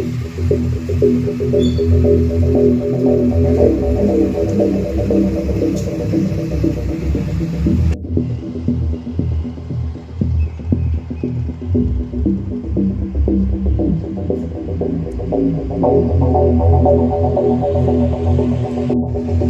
ਇਹ ਤਾਂ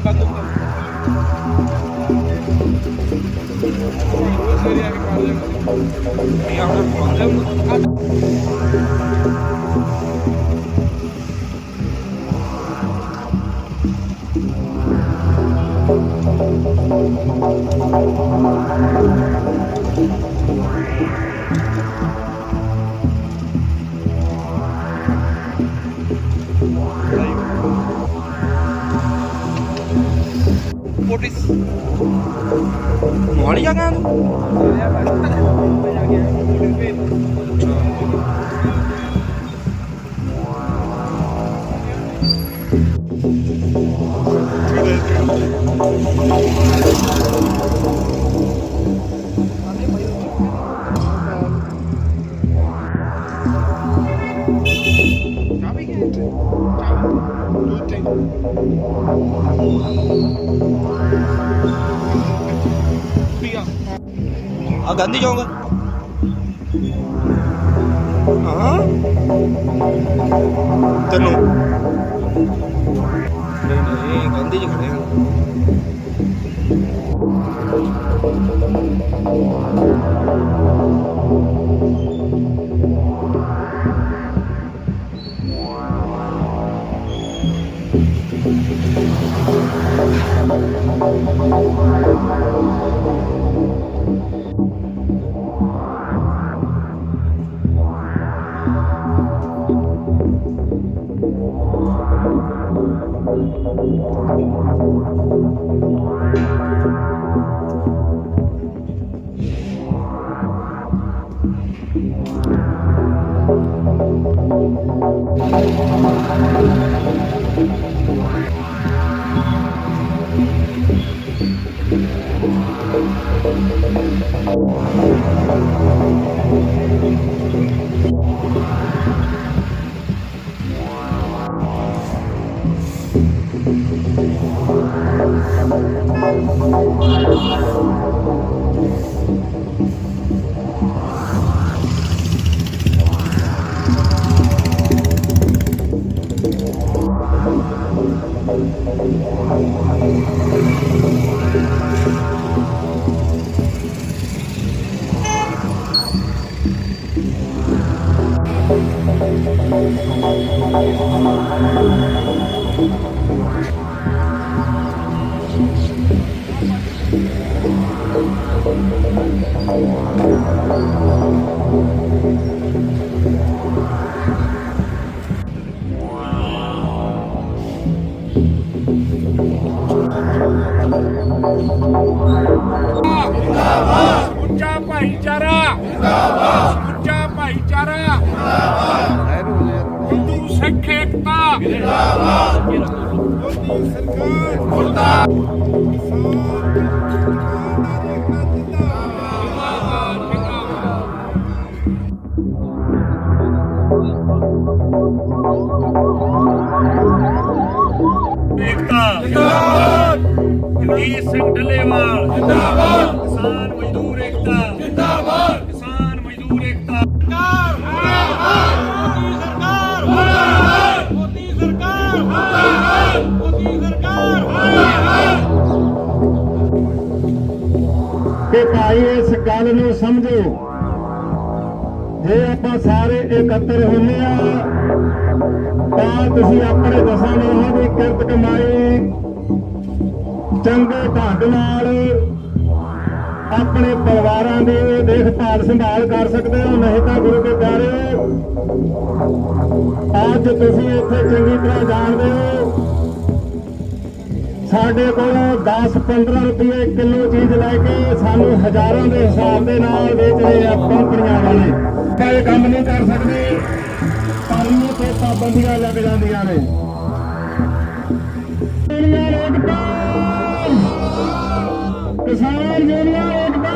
ਬੰਦ ਹੁੰਦਾ ਰੋਜ਼ ਸਵੇਰੇ ਆ ਕੇ ਕਰ ਲੈਂਦੇ ਵੀ ਆਹ ਬੰਦੇ ਪੋਟਿਸ ਮੋਹਾਲੀ ਜਾ ਕੇ ਆਇਆ ਤੂੰ ਆ ਗਾਂਧੀ ਚੌਂਕ ਹਾਂ ਤੈਨੂੰ ਨਹੀਂ ਨਹੀਂ ਗਾਂਧੀ ਜੀ ਖੜੇ ਜਿੰਦਾਬਾਦ ਜਗਦੀਸ਼ ਸਿੰਘ ਢੱਲੇਵਾਲ ਜਿੰਦਾਬਾਦ ਕਿਸਾਨ ਮਜ਼ਦੂਰ ਏਕਤਾ ਗੱਲ ਨੂੰ ਸਮਝੋ। ਜੇ ਆਪਾਂ ਸਾਰੇ ਇਕੱਤਰ ਹੁੰਨੇ ਆ, ਤਾਂ ਤੁਸੀਂ ਆਪਣੇ ਦਸਾਂ ਨੋਹਾਂ ਦੀ ਕਿਰਤ ਕਮਾਈ, ਚੰਗੇ ਢੰਗ ਨਾਲ ਆਪਣੇ ਪਰਿਵਾਰਾਂ ਦੀ ਦੇਖਭਾਲ ਸੰਭਾਲ ਕਰ ਸਕਦੇ ਹੋ, ਨਹੀਂ ਤਾਂ ਗੁਰੂ ਕੇ ਪਿਆਰੇ, ਅੱਜ ਤੁਸੀਂ ਇੱਥੇ ਚੰਗੀ ਤਰ੍ਹਾਂ ਜਾਣਦੇ ਹੋ। ਸਾਡੇ ਕੋਲੋਂ 10-15 ਰੁਪਏ ਕਿਲੋ ਚੀਜ਼ ਲੈ ਕੇ ਸਾਨੂੰ ਹਜ਼ਾਰਾਂ ਦੇ ਹਿਸਾਬ ਦੇ ਨਾਲ ਵੇਚ ਰਹੇ ਆ ਕੰਪਨੀਆਂ ਵਾਲੇ। ਤਾਂ ਕੰਮ ਨਹੀਂ ਕਰ ਸਕਦੇ। ਕਾਨੂੰਨ ਤੇ ਪਾਬੰਦੀਆਂ ਲੱਗ ਜਾਂਦੀਆਂ ਨੇ। ਦੁਨੀਆ ਏਕਤਾ! ਕਿਸਾਨ ਦੁਨੀਆ ਏਕਤਾ!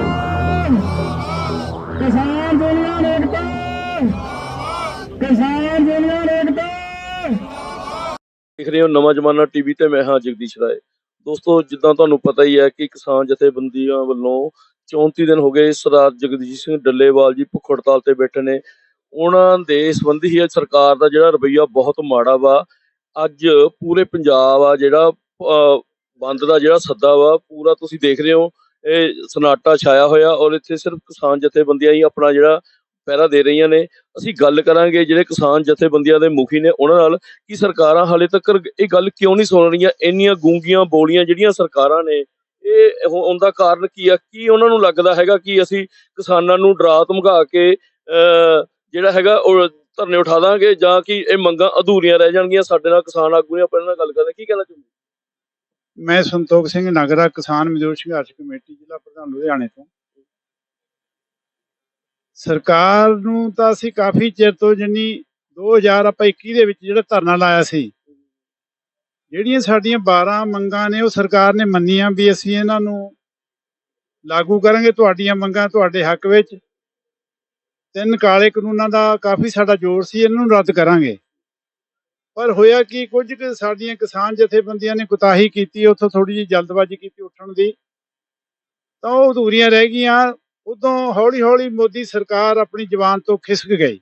ਕਿਸਾਨ ਦੁਨੀਆ ਏਕਤਾ! ਕਿਸਾਨ ਦੁਨੀਆ ਦੇਖ ਰਹੇ ਹੋ, ਨਵਾਂ ਜ਼ਮਾਨਾ ਟੀਵੀ ਤੇ ਮੈਂ ਹਾਂ ਜਗਦੀਸ਼ ਰਾਏ। ਦੋਸਤੋ, ਜਿੱਦਾਂ ਤੁਹਾਨੂੰ ਪਤਾ ਹੀ ਹੈ ਕਿ ਕਿਸਾਨ ਜਥੇਬੰਦੀਆਂ ਵੱਲੋਂ 34 ਦਿਨ ਹੋ ਗਏ ਸਰਦਾਰ ਜਗਦੀਸ਼ ਸਿੰਘ ਡੱਲੇਵਾਲ ਜੀ ਭੁੱਖ ਹੜਤਾਲ ਤੇ ਬੈਠੇ ਨੇ। ਉਹਨਾਂ ਦੇ ਸੰਬੰਧੀ ਹੀ ਸਰਕਾਰ ਦਾ ਜਿਹੜਾ ਰਵੱਈਆ ਬਹੁਤ ਮਾੜਾ ਵਾ। ਅੱਜ ਪੂਰੇ ਪੰਜਾਬ ਆ ਜਿਹੜਾ ਬੰਦ ਦਾ ਜਿਹੜਾ ਸੱਦਾ ਵਾ, ਪੂਰਾ ਤੁਸੀਂ ਦੇਖ ਰਹੇ ਹੋ। ਇਹ ਸਨਾਟਾ ਛਾਇਆ ਹੋਇਆ ਔਰ ਇੱਥੇ ਸਿਰਫ ਕਿਸਾਨ ਜਥੇਬੰਦੀਆਂ ਹੀ ਆਪਣਾ ਜਿਹੜਾ ਪਹਿਰਾ ਦੇ ਰਹੀਆਂ ਨੇ। ਅਸੀਂ ਗੱਲ ਕਰਾਂਗੇ ਜਿਹੜੇ ਕਿਸਾਨ ਜਥੇਬੰਦੀਆਂ ਦੇ ਮੁਖੀ ਨੇ, ਉਹਨਾਂ ਨਾਲ ਕਿ ਸਰਕਾਰਾਂ ਹਾਲੇ ਤੱਕ ਇਹ ਗੱਲ ਕਿਉਂ ਨਹੀਂ ਸੁਣ ਰਹੀਆਂ? ਇੰਨੀਆਂ ਗੂੰਗੀਆਂ ਬੋਲੀਆਂ ਜਿਹੜੀਆਂ ਸਰਕਾਰਾਂ ਨੇ, ਇਹ ਹੋ- ਕਾਰਨ ਕੀ ਆ? ਕੀ ਉਹਨਾਂ ਨੂੰ ਲੱਗਦਾ ਹੈਗਾ ਕਿ ਅਸੀਂ ਕਿਸਾਨਾਂ ਨੂੰ ਡਰਾ ਧਮਕਾ ਕੇ ਜਿਹੜਾ ਹੈਗਾ ਉਹ ਧਰਨੇ ਉਠਾ ਦਾਂਗੇ ਜਾਂ ਕਿ ਇਹ ਮੰਗਾਂ ਅਧੂਰੀਆਂ ਰਹਿ ਜਾਣਗੀਆਂ? ਸਾਡੇ ਨਾਲ ਕਿਸਾਨ ਆਗੂ ਨੇ ਆਪਣੇ ਨਾਲ ਗੱਲ ਕਰਦੇ ਕੀ ਕਹਿਣਾ ਚਾਹੁੰਦੇ? ਮੈਂ ਸੰਤੋਖ ਸਿੰਘ ਨਗਰਾ, ਕਿਸਾਨ ਮਜ਼ਦੂਰ ਸੰਘਰਸ਼ ਕਮੇਟੀ, ਜ਼ਿਲ੍ਹਾ ਪ੍ਰਧਾਨ, ਲੁਧਿਆਣੇ ਤੋਂ। ਸਰਕਾਰ ਨੂੰ ਤਾਂ ਅਸੀਂ ਕਾਫੀ ਚਿਰ ਤੋਂ ਜਿੰਨੀ 2000 ਆਪਾਂ 21 ਦੇ ਵਿੱਚ ਜਿਹੜਾ ਧਰਨਾ ਲਾਇਆ ਸੀ, ਜਿਹੜੀਆਂ ਸਾਡੀਆਂ 12 ਮੰਗਾਂ ਨੇ ਉਹ ਸਰਕਾਰ ਨੇ ਮੰਨੀਆਂ ਵੀ ਅਸੀਂ ਇਹਨਾਂ ਨੂੰ ਲਾਗੂ ਕਰਾਂਗੇ ਤੁਹਾਡੀਆਂ ਮੰਗਾਂ ਤੁਹਾਡੇ ਹੱਕ ਵਿੱਚ। ਤਿੰਨ ਕਾਲੇ ਕਾਨੂੰਨਾਂ ਦਾ ਕਾਫੀ ਸਾਡਾ ਜ਼ੋਰ ਸੀ, ਇਹਨਾਂ ਨੂੰ ਰੱਦ ਕਰਾਂਗੇ। ਪਰ ਹੋਇਆ ਕਿ, ਕੁਝ ਕੁ ਸਾਡੀਆਂ ਕਿਸਾਨ ਜਥੇਬੰਦੀਆਂ ਨੇ ਕੁਤਾਹੀ ਕੀਤੀ, ਉੱਥੋਂ ਥੋੜੀ ਜਿਹੀ ਜਲਦਬਾਜ਼ੀ ਕੀਤੀ ਉੱਠਣ ਦੀ। ਤਾਂ ਉਹ ਅਧੂਰੀਆਂ ਰਹਿ ਗਈਆਂ। ਉਦੋਂ ਹੌਲੀ ਹੌਲੀ ਮੋਦੀ ਸਰਕਾਰ ਆਪਣੀ ਜ਼ਬਾਨ ਤੋਂ ਖਿਸਕ ਗਈ।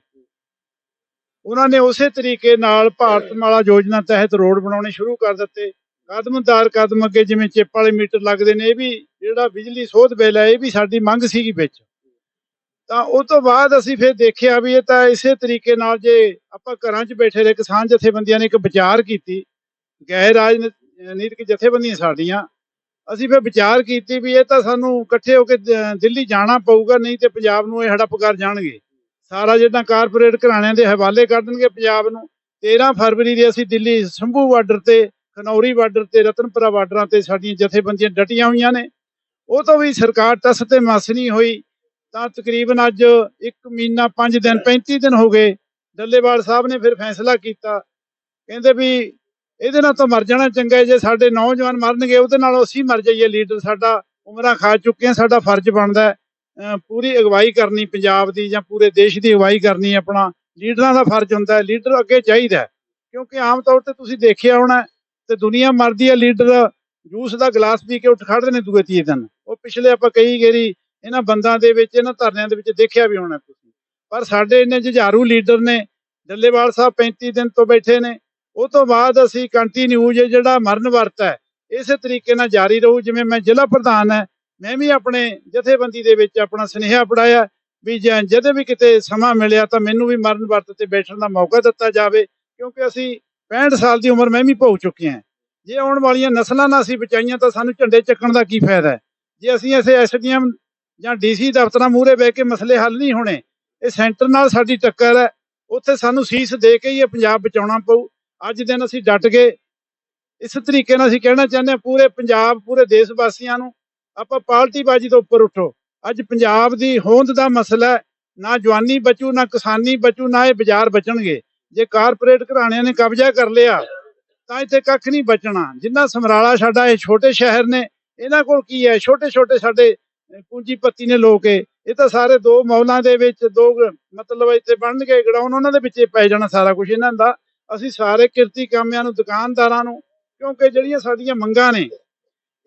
ਉਹਨਾਂ ਨੇ ਉਸੇ ਤਰੀਕੇ ਨਾਲ ਭਾਰਤਮਾਲਾ ਯੋਜਨਾ ਤਹਿਤ ਰੋਡ ਬਣਾਉਣੇ ਸ਼ੁਰੂ ਕਰ ਦਿੱਤੇ। ਕਦਮਦਾਰ ਕਦਮ ਅੱਗੇ ਜਿਵੇਂ ਚਿੱਪ ਵਾਲੇ ਮੀਟਰ ਲੱਗਦੇ ਨੇ, ਇਹ ਵੀ ਜਿਹੜਾ ਬਿਜਲੀ ਸੋਧ ਬਿੱਲ ਹੈ, ਇਹ ਵੀ ਸਾਡੀ ਮੰਗ ਸੀਗੀ ਵਿੱਚ। ਤਾਂ ਉਹ ਤੋਂ ਬਾਅਦ ਅਸੀਂ ਫਿਰ ਦੇਖਿਆ ਵੀ ਇਹ ਤਾਂ ਇਸੇ ਤਰੀਕੇ ਨਾਲ ਜੇ ਆਪਾਂ ਘਰਾਂ 'ਚ ਬੈਠੇ ਰਹੇ, ਕਿਸਾਨ ਜਥੇਬੰਦੀਆਂ ਨੇ ਇੱਕ ਵਿਚਾਰ ਕੀਤੀ। ਗੈਰ ਰਾਜਨੀਤਿਕ ਜਥੇਬੰਦੀਆਂ ਸਾਡੀਆਂ ਅਸੀਂ ਫਿਰ ਵਿਚਾਰ ਕੀਤੀ ਵੀ ਇਹ ਤਾਂ ਸਾਨੂੰ ਇਕੱਠੇ ਹੋ ਕੇ ਦਿੱਲੀ ਜਾਣਾ ਪਊਗਾ, ਨਹੀਂ ਤੇ ਪੰਜਾਬ ਨੂੰ ਇਹ ਹੜੱਪ ਕਰ ਜਾਣਗੇ। ਸਾਰਾ ਜਿਹੜਾ ਕਾਰਪੋਰੇਟ ਘਰਾਣਿਆਂ ਦੇ ਹਵਾਲੇ ਕਰ ਦੇਣਗੇ ਪੰਜਾਬ ਨੂੰ। 13 ਫਰਵਰੀ ਦੇ ਅਸੀਂ ਦਿੱਲੀ ਸੰਭੂ ਬਾਰਡਰ ਤੇ, ਖਨੌਰੀ ਬਾਰਡਰ ਤੇ, ਰਤਨਪੁਰਾ ਬਾਰਡਰਾਂ ਤੇ ਸਾਡੀਆਂ ਜਥੇਬੰਦੀਆਂ ਡਟੀਆਂ ਹੋਈਆਂ ਨੇ। ਉਹ ਤੋਂ ਵੀ ਸਰਕਾਰ ਟਸ ਤੇ ਮਸ ਨਹੀਂ ਹੋਈ। ਤਾਂ ਤਕਰੀਬਨ ਅੱਜ 1 ਮਹੀਨਾ 5 ਦਿਨ 35 ਦਿਨ ਹੋ ਗਏ। ਡੱਲੇਵਾਲ ਸਾਹਿਬ ਨੇ ਫਿਰ ਫੈਸਲਾ ਕੀਤਾ। ਕਹਿੰਦੇ ਵੀ ਇਹਦੇ ਨਾਲ ਤਾਂ ਮਰ ਜਾਣਾ ਚੰਗਾ ਜੇ ਸਾਡੇ ਨੌਜਵਾਨ ਮਰਨਗੇ, ਉਹਦੇ ਨਾਲ ਅਸੀਂ ਮਰ ਜਾਈਏ। ਲੀਡਰ ਸਾਡਾ ਉਮਰਾਂ ਖਾ ਚੁੱਕੇ ਆ ਸਾਡਾ ਫਰਜ਼ ਬਣਦਾ ਪੂਰੀ ਅਗਵਾਈ ਕਰਨੀ ਪੰਜਾਬ ਦੀ ਜਾਂ ਪੂਰੇ ਦੇਸ਼ ਦੀ ਅਗਵਾਈ ਕਰਨੀ ਆਪਣਾ। ਲੀਡਰਾਂ ਦਾ ਫਰਜ਼ ਹੁੰਦਾ ਲੀਡਰ ਅੱਗੇ ਚਾਹੀਦਾ ਕਿਉਂਕਿ ਆਮ ਤੌਰ ਤੇ ਤੁਸੀਂ ਦੇਖਿਆ ਹੋਣਾ ਹੈ ਤੇ ਦੁਨੀਆ ਮਰਦੀ ਹੈ, ਲੀਡਰ ਜੂਸ ਦਾ ਗਲਾਸ ਪੀ ਕੇ ਉੱਠ ਖੜਦੇ ਨੇ ਦੂਏ ਤੀਏ ਦਿਨ। ਉਹ ਪਿਛਲੇ ਆਪਾਂ ਕਈ ਗੇਰੀ ਇਹਨਾਂ ਬੰਦਾਂ ਦੇ ਵਿੱਚ, ਇਹਨਾਂ ਧਰਨਿਆਂ ਦੇ ਵਿੱਚ ਦੇਖਿਆ ਵੀ ਹੋਣਾ ਤੁਸੀਂ। ਪਰ ਸਾਡੇ ਇੰਨੇ ਜੁਝਾਰੂ ਲੀਡਰ ਨੇ, ਡੱਲੇਵਾਲ ਸਾਹਿਬ 35 ਦਿਨ ਤੋਂ ਬੈਠੇ ਨੇ। ਉਹ ਤੋਂ ਬਾਅਦ ਅਸੀਂ ਕੰਟੀਨਿਊ ਜਿਹੜਾ ਮਰਨ ਵਰਤ ਹੈ, ਇਸੇ ਤਰੀਕੇ ਨਾਲ ਜਾਰੀ ਰਹੂ, ਜਿਵੇਂ ਮੈਂ ਜ਼ਿਲ੍ਹਾ ਪ੍ਰਧਾਨ ਹੈ, ਮੈਂ ਵੀ ਆਪਣੇ ਜਥੇਬੰਦੀ ਦੇ ਵਿੱਚ ਆਪਣਾ ਸੁਨੇਹਾ ਪੜਾਇਆ ਵੀ ਜਦੋਂ ਵੀ ਕਿਤੇ ਸਮਾਂ ਮਿਲਿਆ ਤਾਂ ਮੈਨੂੰ ਵੀ ਮਰਨ ਵਰਤ ਤੇ ਬੈਠਣ ਦਾ ਮੌਕਾ ਦਿੱਤਾ ਜਾਵੇ, ਕਿਉਂਕਿ ਅਸੀਂ 65 ਸਾਲ ਦੀ ਉਮਰ ਮੈਂ ਵੀ ਭੋਗ ਚੁੱਕੇ ਹਾਂ। ਜੇ ਆਉਣ ਵਾਲੀਆਂ ਨਸਲਾਂ ਨਾਲ ਅਸੀਂ ਬਚਾਈਆਂ ਤਾਂ ਸਾਨੂੰ ਝੰਡੇ ਚੱਕਣ ਦਾ ਕੀ ਫਾਇਦਾ ਹੈ? ਜੇ ਅਸੀਂ ਐਸੇ ਐਸਡੀਐਮ ਜਾਂ ਡੀਸੀ ਦਫ਼ਤਰਾਂ ਮੂਹਰੇ ਬਹਿ ਕੇ ਮਸਲੇ ਹੱਲ ਨਹੀਂ ਹੋਣੇ, ਇਹ ਸੈਂਟਰ ਨਾਲ ਸਾਡੀ ਟੱਕਰ ਹੈ, ਉੱਥੇ ਸਾਨੂੰ ਸੀਸ ਦੇ ਕੇ ਹੀ ਇਹ ਪੰਜਾਬ ਬਚਾਉਣਾ ਪਊ। ਅੱਜ ਦਿਨ ਅਸੀਂ ਡਟ ਗਏ। ਇਸ ਤਰੀਕੇ ਨਾਲ ਅਸੀਂ ਕਹਿਣਾ ਚਾਹੁੰਦੇ ਹਾਂ ਪੂਰੇ ਪੰਜਾਬ ਪੂਰੇ ਦੇਸ਼ ਵਾਸੀਆਂ ਨੂੰ ਆਪਾਂ ਪਾਰਟੀਬਾਜ਼ੀ ਤੋਂ ਉੱਪਰ ਉੱਠੋ। ਅੱਜ ਪੰਜਾਬ ਦੀ ਹੋਂਦ ਦਾ ਮਸਲਾ ਹੈ ਨਾ ਜਵਾਨੀ ਬਚੂ ਨਾ ਕਿਸਾਨੀ ਬਚੂ ਨਾ ਇਹ ਬਾਜ਼ਾਰ ਬਚਣਗੇ। ਜੇ ਕਾਰਪੋਰੇਟ ਘਰਾਣਿਆਂ ਨੇ ਕਬਜ਼ਾ ਕਰ ਲਿਆ ਤਾਂ ਇੱਥੇ ਕੱਖ ਨਹੀਂ ਬਚਣਾ। ਜਿੰਨਾ ਸਮਰਾਲਾ ਸਾਡਾ ਇਹ ਛੋਟੇ ਸ਼ਹਿਰ ਨੇ ਇਹਨਾਂ ਕੋਲ ਕੀ ਹੈ? ਛੋਟੇ ਛੋਟੇ ਸਾਡੇ ਅਹ, ਪੂੰਜੀਪਤੀ ਨੇ ਲੋਕ ਇਹ। ਤਾਂ ਸਾਰੇ ਦੋ ਮੌਲਾਂ ਦੇ ਵਿੱਚ ਦੋ ਮਤਲਬ ਇੱਥੇ ਬਣਨਗੇ ਗੜਾਉਣ ਉਹਨਾਂ ਦੇ ਵਿੱਚ ਪੈ ਜਾਣਾ ਸਾਰਾ ਕੁਝ ਇਹਨਾਂ ਦਾ। ਅਸੀਂ ਸਾਰੇ ਕਿਰਤੀ ਕਾਮਿਆਂ ਨੂੰ, ਦੁਕਾਨਦਾਰਾਂ ਨੂੰ, ਕਿਉਂਕਿ ਜਿਹੜੀਆਂ ਸਾਡੀਆਂ ਮੰਗਾਂ ਨੇ,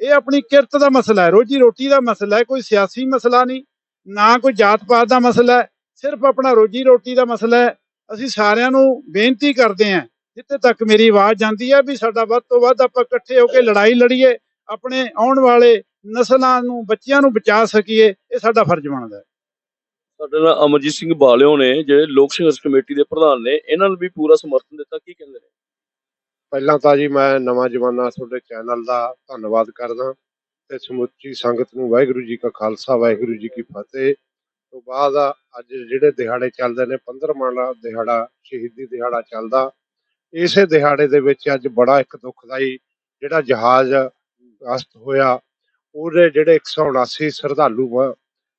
ਇਹ ਆਪਣੀ ਕਿਰਤ ਦਾ ਮਸਲਾ ਹੈ, ਰੋਜੀ ਰੋਟੀ ਦਾ ਮਸਲਾ ਹੈ, ਕੋਈ ਸਿਆਸੀ ਮਸਲਾ ਨਹੀਂ, ਨਾ ਕੋਈ ਜਾਤ ਪਾਤ ਦਾ ਮਸਲਾ ਹੈ, ਸਿਰਫ ਆਪਣਾ ਰੋਜੀ ਰੋਟੀ ਦਾ ਮਸਲਾ ਹੈ। ਅਸੀਂ ਸਾਰਿਆਂ ਨੂੰ ਬੇਨਤੀ ਕਰਦੇ ਹਾਂ, ਜਿੱਥੇ ਤੱਕ ਮੇਰੀ ਆਵਾਜ਼ ਜਾਂਦੀ ਹੈ, ਵੀ ਸਾਡਾ ਵੱਧ ਤੋਂ ਵੱਧ ਆਪਾਂ ਇਕੱਠੇ ਹੋ ਕੇ ਲੜਾਈ ਲੜੀਏ, ਆਪਣੇ ਆਉਣ ਵਾਲੇ ਨਸਲਾਂ ਨੂੰ, ਬੱਚਿਆਂ ਨੂੰ ਬਚਾ ਸਕੀਏ, ਇਹ ਸਾਡਾ ਫਰਜ਼ ਬਣਦਾ ਹੈ। ਸਾਡੇ ਨਾਲ ਅਮਰਜੀਤ ਸਿੰਘ ਬਾਲਿਓ ਨੇ, ਜਿਹੜੇ ਲੋਕ ਸੰਘਰਸ਼ ਕਮੇਟੀ ਦੇ ਪ੍ਰਧਾਨ ਨੇ, ਇਹਨਾਂ ਨੂੰ ਵੀ ਪੂਰਾ ਸਮਰਥਨ ਦਿੱਤਾ, ਕੀ ਕਹਿੰਦੇ ਨੇ? ਪਹਿਲਾਂ ਤਾਂ ਜੀ ਮੈਂ ਨਵਾਂ ਜਮਾਨਾ ਤੁਹਾਡੇ ਚੈਨਲ ਦਾ ਧੰਨਵਾਦ ਕਰਦਾ ਤੇ ਸਮੁੱਚੀ ਸੰਗਤ ਨੂੰ ਵਾਹਿਗੁਰੂ ਜੀ ਕਾ ਖਾਲਸਾ, ਵਾਹਿਗੁਰੂ ਜੀ ਕੀ ਫਤਿਹ। ਤੋਂ ਬਾਅਦ ਅੱਜ ਜਿਹੜੇ ਦਿਹਾੜੇ ਚੱਲਦੇ ਨੇ 15ਵਾਂ ਵਾਲਾ ਦਿਹਾੜਾ, ਸ਼ਹੀਦੀ ਦਿਹਾੜਾ ਚੱਲਦਾ। ਇਸੇ ਦਿਹਾੜੇ ਦੇ ਵਿੱਚ ਅੱਜ ਬੜਾ ਇੱਕ ਦੁਖਦਾਈ ਜਿਹੜਾ ਜਹਾਜ਼ ਅਸਤ ਹੋਇਆ, ਉਹਦੇ ਜਿਹੜੇ 179 ਸ਼ਰਧਾਲੂ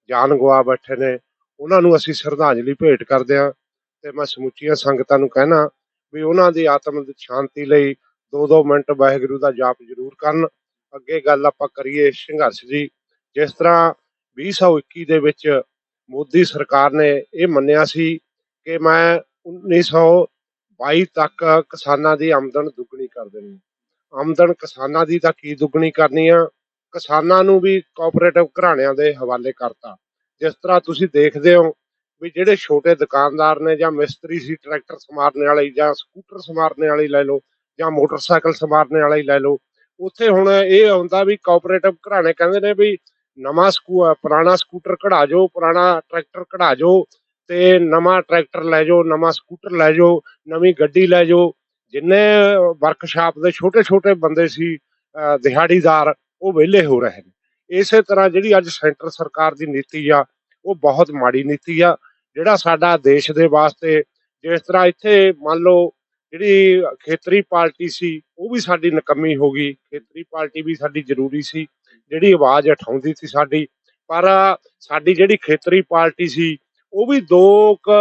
ਜਾਨ ਗਵਾ ਬੈਠੇ ਨੇ ਉਹਨਾਂ ਨੂੰ ਅਸੀਂ ਸ਼ਰਧਾਂਜਲੀ ਭੇਟ ਕਰਦੇ ਹਾਂ ਤੇ ਮੈਂ ਸਮੁੱਚੀਆਂ ਸੰਗਤਾਂ ਨੂੰ ਕਹਿਣਾ ਵੀ ਉਹਨਾਂ ਦੀ ਆਤਮ ਦੀ ਸ਼ਾਂਤੀ ਲਈ ਦੋ ਦੋ ਮਿੰਟ ਵਾਹਿਗੁਰੂ ਦਾ ਜਾਪ ਜ਼ਰੂਰ ਕਰਨ। ਅੱਗੇ ਗੱਲ ਆਪਾਂ ਕਰੀਏ ਸੰਘਰਸ਼ ਦੀ। ਜਿਸ ਤਰ੍ਹਾਂ 2021 ਦੇ ਵਿੱਚ ਮੋਦੀ ਸਰਕਾਰ ਨੇ ਇਹ ਮੰਨਿਆ ਸੀ ਕਿ ਮੈਂ 1922 ਤੱਕ ਕਿਸਾਨਾਂ ਦੀ ਆਮਦਨ ਦੁੱਗਣੀ ਕਰ ਦੇਣੀ। ਆਮਦਨ ਕਿਸਾਨਾਂ ਦੀ ਤਾਂ ਕੀ ਦੁੱਗਣੀ ਕਰਨੀ ਆ? ਕਿਸਾਨਾਂ ਨੂੰ ਵੀ ਕੋਆਪਰੇਟਿਵ ਘਰਾਣਿਆਂ ਦੇ ਹਵਾਲੇ ਕਰਤਾ। ਜਿਸ ਤਰ੍ਹਾਂ ਤੁਸੀਂ ਦੇਖਦੇ ਹੋ ਵੀ ਜਿਹੜੇ ਛੋਟੇ ਦੁਕਾਨਦਾਰ ਨੇ ਜਾਂ ਮਿਸਤਰੀ ਸੀ, ਟਰੈਕਟਰ ਸਮਾਰਨੇ ਵਾਲੇ ਜਾਂ ਸਕੂਟਰ ਸਮਾਰਨੇ ਵਾਲੇ ਲੈ ਲਓ ਜਾਂ ਮੋਟਰਸਾਈਕਲ ਸਮਾਰਨੇ ਵਾਲੇ ਲੈ ਲਓ, ਉੱਥੇ ਹੁਣ ਇਹ ਆਉਂਦਾ ਵੀ ਕੋਆਪਰੇਟਿਵ ਘਰਾਣੇ ਕਹਿੰਦੇ ਨੇ ਵੀ ਨਵਾਂ ਸਕੂ ਪੁਰਾਣਾ ਸਕੂਟਰ ਕਢਾ ਜੋ ਪੁਰਾਣਾ ਟਰੈਕਟਰ ਕਢਾ ਜੋ ਤੇ ਨਵਾਂ ਟਰੈਕਟਰ ਲੈ ਜਾਓ, ਨਵਾਂ ਸਕੂਟਰ ਲੈ ਜਾਓ, ਨਵੀਂ ਗੱਡੀ ਲੈ ਜਾਓ, ਜਿੰਨੇ ਵਰਕਸ਼ਾਪ ਦੇ ਛੋਟੇ ਛੋਟੇ ਬੰਦੇ ਸੀ ਦਿਹਾੜੀਦਾਰ, ਉਹ ਵਿਹਲੇ ਹੋ ਰਹੇ ਨੇ। ਇਸੇ ਤਰ੍ਹਾਂ ਜਿਹੜੀ ਅੱਜ ਸੈਂਟਰ ਸਰਕਾਰ ਦੀ ਨੀਤੀ ਆ ਉਹ ਬਹੁਤ ਮਾੜੀ ਨੀਤੀ ਆ ਜਿਹੜਾ ਸਾਡਾ ਦੇਸ਼ ਦੇ ਵਾਸਤੇ ਜਿਸ ਤਰ੍ਹਾਂ ਇੱਥੇ ਮੰਨ ਲਓ ਜਿਹੜੀ ਖੇਤਰੀ ਪਾਰਟੀ ਸੀ ਉਹ ਵੀ ਸਾਡੀ ਨਕਮੀ ਹੋ ਗਈ ਖੇਤਰੀ ਪਾਰਟੀ ਵੀ ਸਾਡੀ ਜ਼ਰੂਰੀ ਸੀ ਜਿਹੜੀ ਆਵਾਜ਼ ਉਠਾਉਂਦੀ ਸੀ ਸਾਡੀ ਪਰ ਸਾਡੀ ਜਿਹੜੀ ਖੇਤਰੀ ਪਾਰਟੀ ਸੀ ਉਹ ਵੀ ਦੋ ਕੁ,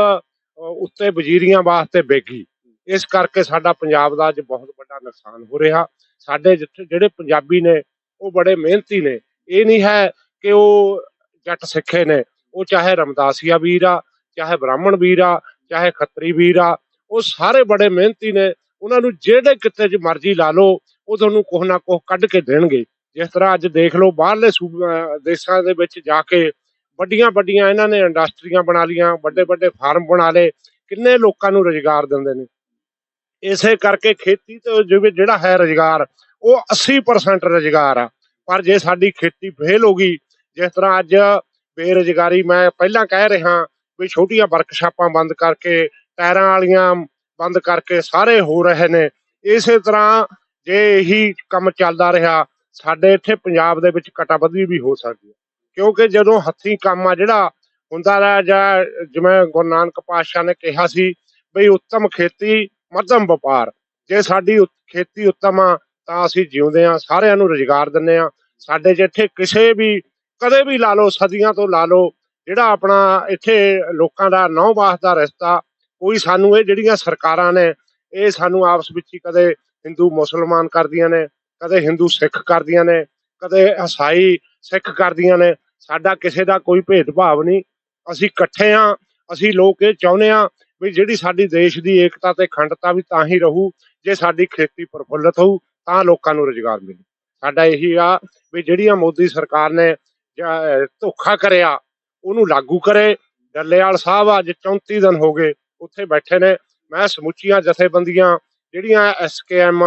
ਉੱਤੇ ਵਜ਼ੀਰੀਆਂ ਵਾਸਤੇ ਬੈਗੀ ਇਸ ਕਰਕੇ ਸਾਡਾ ਪੰਜਾਬ ਦਾ ਅੱਜ ਬਹੁਤ ਵੱਡਾ ਨੁਕਸਾਨ ਹੋ ਰਿਹਾ। ਸਾਡੇ ਜਿੱਥੇ ਜਿਹੜੇ ਪੰਜਾਬੀ ਨੇ ਉਹ ਬੜੇ ਮਿਹਨਤੀ ਨੇ। ਇਹ ਨਹੀਂ ਹੈ ਕਿ ਉਹ ਜੱਟ ਸਿੱਖੇ ਨੇ। ਉਹ ਚਾਹੇ ਰਮਦਾਸੀਆ ਵੀਰ ਆ, ਚਾਹੇ ਬ੍ਰਾਹਮਣ ਵੀਰ ਆ, ਚਾਹੇ ਖੱਤਰੀ ਵੀਰ ਆ, ਉਹ ਸਾਰੇ ਬੜੇ ਮਿਹਨਤੀ ਨੇ। ਉਹਨਾਂ ਨੂੰ ਜਿਹੜੇ ਕਿਤੇ 'ਚ ਮਰਜ਼ੀ ਲਾ ਲਓ, ਉਹ ਤੁਹਾਨੂੰ ਕੁਛ ਨਾ ਕੁਛ ਕੱਢ ਕੇ ਦੇਣਗੇ। ਜਿਸ ਤਰ੍ਹਾਂ ਅੱਜ ਦੇਖ ਲਓ ਬਾਹਰਲੇ ਸੂਬ- ਦੇਸ਼ਾਂ ਦੇ ਵਿੱਚ ਜਾ ਕੇ ਵੱਡੀਆਂ ਵੱਡੀਆਂ ਇਹਨਾਂ ਨੇ ਇੰਡਸਟਰੀਆਂ ਬਣਾ ਲੀਆਂ ਵੱਡੇ ਵੱਡੇ ਫਾਰਮ ਬਣਾ ਲਏ, ਕਿੰਨੇ ਲੋਕਾਂ ਨੂੰ ਰੁਜ਼ਗਾਰ ਦਿੰਦੇ ਨੇ। ਇਸੇ ਕਰਕੇ ਖੇਤੀ ਤੋਂ ਜਿਹੜਾ ਹੈ ਰੁਜ਼ਗਾਰ, ਉਹ 80% ਰੁਜ਼ਗਾਰ ਆ। ਪਰ ਜੇ ਸਾਡੀ ਖੇਤੀ ਫੇਲ ਹੋ ਗਈ, ਜਿਸ ਤਰ੍ਹਾਂ ਅੱਜ ਬੇਰੁਜ਼ਗਾਰੀ ਮੈਂ ਪਹਿਲਾਂ ਕਹਿ ਰਿਹਾ ਵੀ ਛੋਟੀਆਂ ਵਰਕਸ਼ਾਪਾਂ ਬੰਦ ਕਰਕੇ, ਟਾਇਰਾਂ ਵਾਲੀਆਂ ਬੰਦ ਕਰਕੇ ਸਾਰੇ ਹੋ ਰਹੇ ਨੇ। ਇਸੇ ਤਰ੍ਹਾਂ ਜੇ ਇਹੀ ਕੰਮ ਚੱਲਦਾ ਰਿਹਾ, ਸਾਡੇ ਇੱਥੇ ਪੰਜਾਬ ਦੇ ਵਿੱਚ ਕਟਾਬੱਧੀ ਵੀ ਹੋ ਸਕਦੀ ਹੈ। ਕਿਉਂਕਿ ਜਦੋਂ ਹੱਥੀਂ ਕੰਮ ਆ ਜਿਹੜਾ ਹੁੰਦਾ ਰਿਹਾ, ਜਾਂ ਜਿਵੇਂ ਗੁਰੂ ਨਾਨਕ ਪਾਤਸ਼ਾਹ ਨੇ ਕਿਹਾ ਸੀ ਬਈ ਉੱਤਮ ਖੇਤੀ, ਮੱਧਮ ਵਪਾਰ। ਜੇ ਸਾਡੀ ਉਤ- ਖੇਤੀ ਉੱਤਮ ਆ ਤਾਂ ਅਸੀਂ ਜਿਉਂਦੇ ਆ ਸਾਰਿਆਂ ਨੂੰ ਰੁਜ਼ਗਾਰ ਦਿੰਨੇ ਆ ਸਾਡੇ ਜਿੱਥੇ ਕਿਸੇ ਵੀ, ਕਦੇ ਵੀ ਲਾ ਲਓ, ਸਦੀਆਂ ਤੋਂ ਲਾ ਲਓ, ਜਿਹੜਾ ਆਪਣਾ ਇੱਥੇ ਲੋਕਾਂ ਦਾ ਨੌ ਦਾ ਰਿਸ਼ਤਾ, ਕੋਈ ਸਾਨੂੰ ਇਹ ਜਿਹੜੀਆਂ ਸਰਕਾਰਾਂ ਨੇ, ਇਹ ਸਾਨੂੰ ਆਪਸ ਵਿੱਚ ਹੀ ਕਦੇ ਹਿੰਦੂ ਮੁਸਲਮਾਨ ਕਰਦੀਆਂ ਨੇ, ਕਦੇ ਹਿੰਦੂ ਸਿੱਖ ਕਰਦੀਆਂ ਨੇ, ਕਦੇ ਈਸਾਈ ਸਿੱਖ ਕਰਦੀਆਂ ਨੇ, ਸਾਡਾ ਕਿਸੇ ਦਾ ਕੋਈ ਭੇਦਭਾਵ ਨਹੀਂ। ਅਸੀਂ ਇਕੱਠੇ ਆ ਅਸੀਂ ਲੋਕ ਇਹ ਚਾਹੁੰਦੇ ਆ ਵੀ ਜਿਹੜੀ ਸਾਡੀ ਦੇਸ਼ ਦੀ ਏਕਤਾ ਤੇ ਅਖੰਡਤਾ ਵੀ ਤਾਂ ਹੀ ਰਹੂ, ਜੇ ਸਾਡੀ ਖੇਤੀ ਪ੍ਰਫੁੱਲਤ ਹੋਊ। ਤਾਂ ਲੋਕਾਂ ਨੂੰ ਰੁਜ਼ਗਾਰ ਮਿਲੇ। ਸਾਡਾ ਇਹੀ ਆ ਵੀ ਜਿਹੜੀਆਂ ਮੋਦੀ ਸਰਕਾਰ ਨੇ ਧੋਖਾ ਕਰਿਆ, ਉਹਨੂੰ ਲਾਗੂ ਕਰੇ। ਡੱਲੇਵਾਲ ਸਾਹਿਬ ਅੱਜ 34 ਦਿਨ ਹੋ ਗਏ ਉੱਥੇ ਬੈਠੇ ਨੇ। ਮੈਂ ਸਮੁੱਚੀਆਂ ਜਥੇਬੰਦੀਆਂ, ਜਿਹੜੀਆਂ ਐਸਕੇਐਮ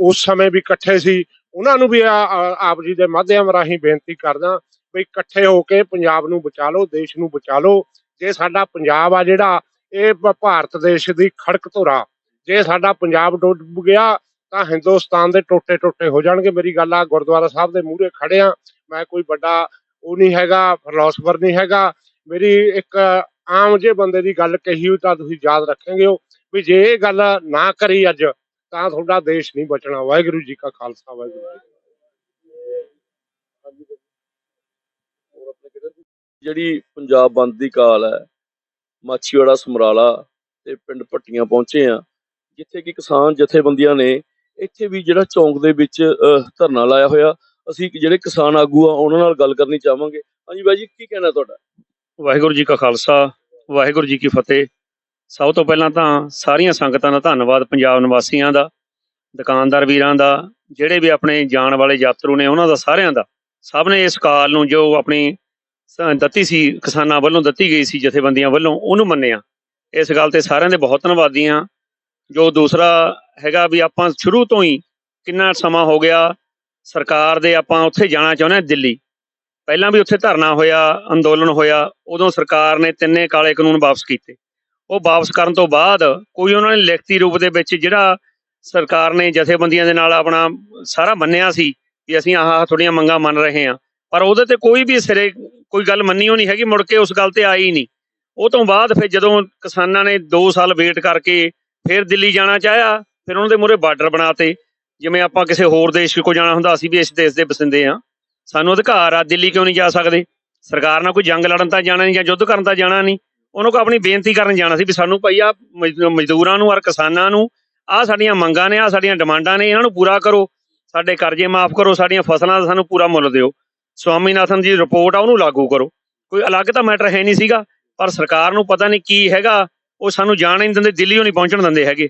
ਉਸ ਸਮੇਂ ਵੀ ਇਕੱਠੇ ਸੀ, ਉਹਨਾਂ ਨੂੰ ਵੀ ਆਪ ਜੀ ਦੇ ਮਾਧਿਅਮ ਰਾਹੀਂ ਬੇਨਤੀ ਕਰਦਾ ਵੀ ਇਕੱਠੇ ਹੋ ਕੇ ਪੰਜਾਬ ਨੂੰ ਬਚਾ ਲਓ, ਦੇਸ਼ ਨੂੰ ਬਚਾ ਲਓ। ਜੇ ਸਾਡਾ ਪੰਜਾਬ ਆ ਜਿਹੜਾ, ਇਹ ਭਾਰਤ ਦੇਸ਼ ਦੀ ਖੜਕ ਧੁਰਾ। ਜੇ ਸਾਡਾ ਪੰਜਾਬ ਡੁੱਬ ਗਿਆ ਤਾਂ ਹਿੰਦੁਸਤਾਨ ਦੇ ਟੋਟੇ ਟੋਟੇ ਹੋ ਜਾਣਗੇ। ਮੇਰੀ ਗੱਲ ਆ, ਗੁਰਦੁਆਰਾ ਸਾਹਿਬ ਦੇ ਮੂਹਰੇ ਖੜੇ ਆ। ਮੈਂ ਕੋਈ ਵੱਡਾ ਉਹ ਨਹੀਂ ਹੈਗਾ ਫਿਲਾਸਫਰ ਨਹੀਂ ਹੈਗਾ। ਮੇਰੀ ਇੱਕ ਆਮ ਜੇ ਬੰਦੇ ਦੀ ਗੱਲ ਕਹੀ ਹੋਈ ਤਾਂ ਤੁਸੀਂ ਯਾਦ ਰੱਖੋਗੇ ਹੋ ਵੀ ਜੇ ਇਹ ਗੱਲ ਨਾ ਕਰੀ ਅੱਜ, ਤਾਂ ਤੁਹਾਡਾ ਦੇਸ਼ ਨਹੀਂ ਬਚਣਾ। ਵਾਹਿਗੁਰੂ ਜੀ ਕਾ ਖਾਲਸਾ, ਵਾਹਿਗੁਰੂ ਜੀ ਜਿਹੜੀ ਪੰਜਾਬ ਬੰਦ ਦੀ ਕਾਲ ਹੈ, ਮਾਛੀਵਾੜਾ ਸਮਰਾਲਾ ਤੇ ਪਿੰਡ ਪੱਟੀਆਂ ਪਹੁੰਚੇ ਆ, ਜਿੱਥੇ ਕਿ ਕਿਸਾਨ ਜਥੇਬੰਦੀਆਂ ਨੇ ਇੱਥੇ ਵੀ ਜਿਹੜਾ ਚੌਂਕ ਦੇ ਵਿੱਚ ਧਰਨਾ ਲਾਇਆ ਹੋਇਆ, ਅਸੀਂ ਜਿਹੜੇ ਕਿਸਾਨ ਆਗੂ ਆ, ਉਹਨਾਂ ਨਾਲ ਗੱਲ ਕਰਨੀ ਚਾਹਾਂਗੇ। ਹਾਂਜੀ ਬਾਈ ਜੀ, ਕੀ ਕਹਿਣਾ ਤੁਹਾਡਾ? ਵਾਹਿਗੁਰੂ ਜੀ ਕਾ ਖਾਲਸਾ, ਵਾਹਿਗੁਰੂ ਜੀ ਕੀ ਫਤਿਹ। ਸਭ ਤੋਂ ਪਹਿਲਾਂ ਤਾਂ ਸਾਰੀਆਂ ਸੰਗਤਾਂ ਦਾ ਧੰਨਵਾਦ ਪੰਜਾਬ ਨਿਵਾਸੀਆਂ ਦਾ, ਦੁਕਾਨਦਾਰ ਵੀਰਾਂ ਦਾ, ਜਿਹੜੇ ਵੀ ਆਪਣੇ ਜਾਣ ਵਾਲੇ ਯਾਤਰੂ ਨੇ, ਉਹਨਾਂ ਦਾ, ਸਾਰਿਆਂ ਦਾ। ਸਭ ਨੇ ਇਸ ਕਾਲ ਨੂੰ ਜੋ ਆਪਣੀ ਦਿੱਤੀ ਸੀ, ਕਿਸਾਨਾਂ ਵੱਲੋਂ ਦਿੱਤੀ ਗਈ ਸੀ, ਜਥੇਬੰਦੀਆਂ ਵੱਲੋਂ, ਉਹਨੂੰ ਮੰਨਿਆ। ਇਸ ਗੱਲ ਤੇ ਸਾਰਿਆਂ ਦੇ ਬਹੁਤ ਧੰਨਵਾਦੀ ਹਾਂ। ਜੋ ਦੂਸਰਾ ਹੈਗਾ ਵੀ ਆਪਾਂ ਸ਼ੁਰੂ ਤੋਂ ਹੀ ਕਿੰਨਾ ਸਮਾਂ ਹੋ ਗਿਆ, ਸਰਕਾਰ ਦੇ ਆਪਾਂ ਉੱਥੇ ਜਾਣਾ ਚਾਹੁੰਦੇ ਹਾਂ ਦਿੱਲੀ। ਪਹਿਲਾਂ ਵੀ ਉੱਥੇ ਧਰਨਾ ਹੋਇਆ, ਅੰਦੋਲਨ ਹੋਇਆ, ਉਦੋਂ ਸਰਕਾਰ ਨੇ ਤਿੰਨੇ ਕਾਲੇ ਕਾਨੂੰਨ ਵਾਪਸ ਕੀਤੇ। ਉਹ ਵਾਪਸ ਕਰਨ ਤੋਂ ਬਾਅਦ ਕੋਈ ਉਹਨਾਂ ਨੇ ਲਿਖਤੀ ਰੂਪ ਦੇ ਵਿੱਚ ਜਿਹੜਾ ਸਰਕਾਰ ਨੇ ਜਥੇਬੰਦੀਆਂ ਦੇ ਨਾਲ ਆਪਣਾ ਸਾਰਾ ਮੰਨਿਆ ਸੀ ਵੀ ਅਸੀਂ ਆਹ ਆਹ ਤੁਹਾਡੀਆਂ ਮੰਗਾਂ ਮੰਨ ਰਹੇ ਹਾਂ। ਪਰ ਉਹਦੇ ਤੇ ਕੋਈ ਵੀ ਸਿਰੇ ਕੋਈ ਗੱਲ ਮੰਨੀ ਉਹ ਨਹੀਂ ਹੈਗੀ, ਮੁੜ ਕੇ ਉਸ ਗੱਲ ਤੇ ਆਈ ਨਹੀਂ। ਉਹ ਤੋਂ ਬਾਅਦ ਫਿਰ ਜਦੋਂ ਕਿਸਾਨਾਂ ਨੇ 2 ਸਾਲ ਵੇਟ ਕਰਕੇ ਫਿਰ ਦਿੱਲੀ ਜਾਣਾ ਚਾਹਿਆ ਫਿਰ ਉਹਨਾਂ ਦੇ ਮੂਹਰੇ ਬਾਰਡਰ ਬਣਾਤੇ। ਜਿਵੇਂ ਆਪਾਂ ਕਿਸੇ ਹੋਰ ਦੇਸ਼ ਕੋ ਜਾਣਾ ਹੁੰਦਾ, ਅਸੀਂ ਵੀ ਇਸ ਦੇਸ਼ ਦੇ ਬਸਿੰਦੇ ਆ ਸਾਨੂੰ ਅਧਿਕਾਰ ਆ, ਦਿੱਲੀ ਕਿਉਂ ਨਹੀਂ ਜਾ ਸਕਦੇ? ਸਰਕਾਰ ਨਾਲ ਕੋਈ ਜੰਗ ਲੜਨ ਤਾਂ ਜਾਣਾ ਨਹੀਂ ਜਾਂ ਯੁੱਧ ਕਰਨ ਤਾਂ ਜਾਣਾ ਨਹੀਂ। ਉਹਨਾਂ ਕੋ ਆਪਣੀ ਬੇਨਤੀ ਕਰਨ ਜਾਣਾ ਸੀ ਵੀ ਸਾਨੂੰ ਭਾਈ ਆ ਮਜ਼ਦੂਰਾਂ ਨੂੰ ਔਰ ਕਿਸਾਨਾਂ ਨੂੰ ਆ ਸਾਡੀਆਂ ਮੰਗਾਂ ਨੇ ਆ ਸਾਡੀਆਂ ਡਿਮਾਂਡਾਂ ਨੇ, ਇਹਨਾਂ ਨੂੰ ਪੂਰਾ ਕਰੋ। ਸਾਡੇ ਕਰਜ਼ੇ ਮਾਫ ਕਰੋ, ਸਾਡੀਆਂ ਫਸਲਾਂ ਦਾ ਸਾਨੂੰ ਪੂਰਾ ਮੁੱਲ ਦਿਓ। ਸਵਾਮੀਨਾਥਨ ਦੀ ਰਿਪੋਰਟ ਆ, ਉਹਨੂੰ ਲਾਗੂ ਕਰੋ। ਕੋਈ ਅਲੱਗ ਤਾਂ ਮੈਟਰ ਹੈ ਨਹੀਂ ਸੀਗਾ, ਪਰ ਸਰਕਾਰ ਨੂੰ ਪਤਾ ਨਹੀਂ ਕੀ ਹੈਗਾ, ਉਹ ਸਾਨੂੰ ਜਾਣ ਹੀ ਨਹੀਂ ਦਿੰਦੇ, ਦਿੱਲੀੋਂ ਨਹੀਂ ਪਹੁੰਚਣ ਦਿੰਦੇ ਹੈਗੇ।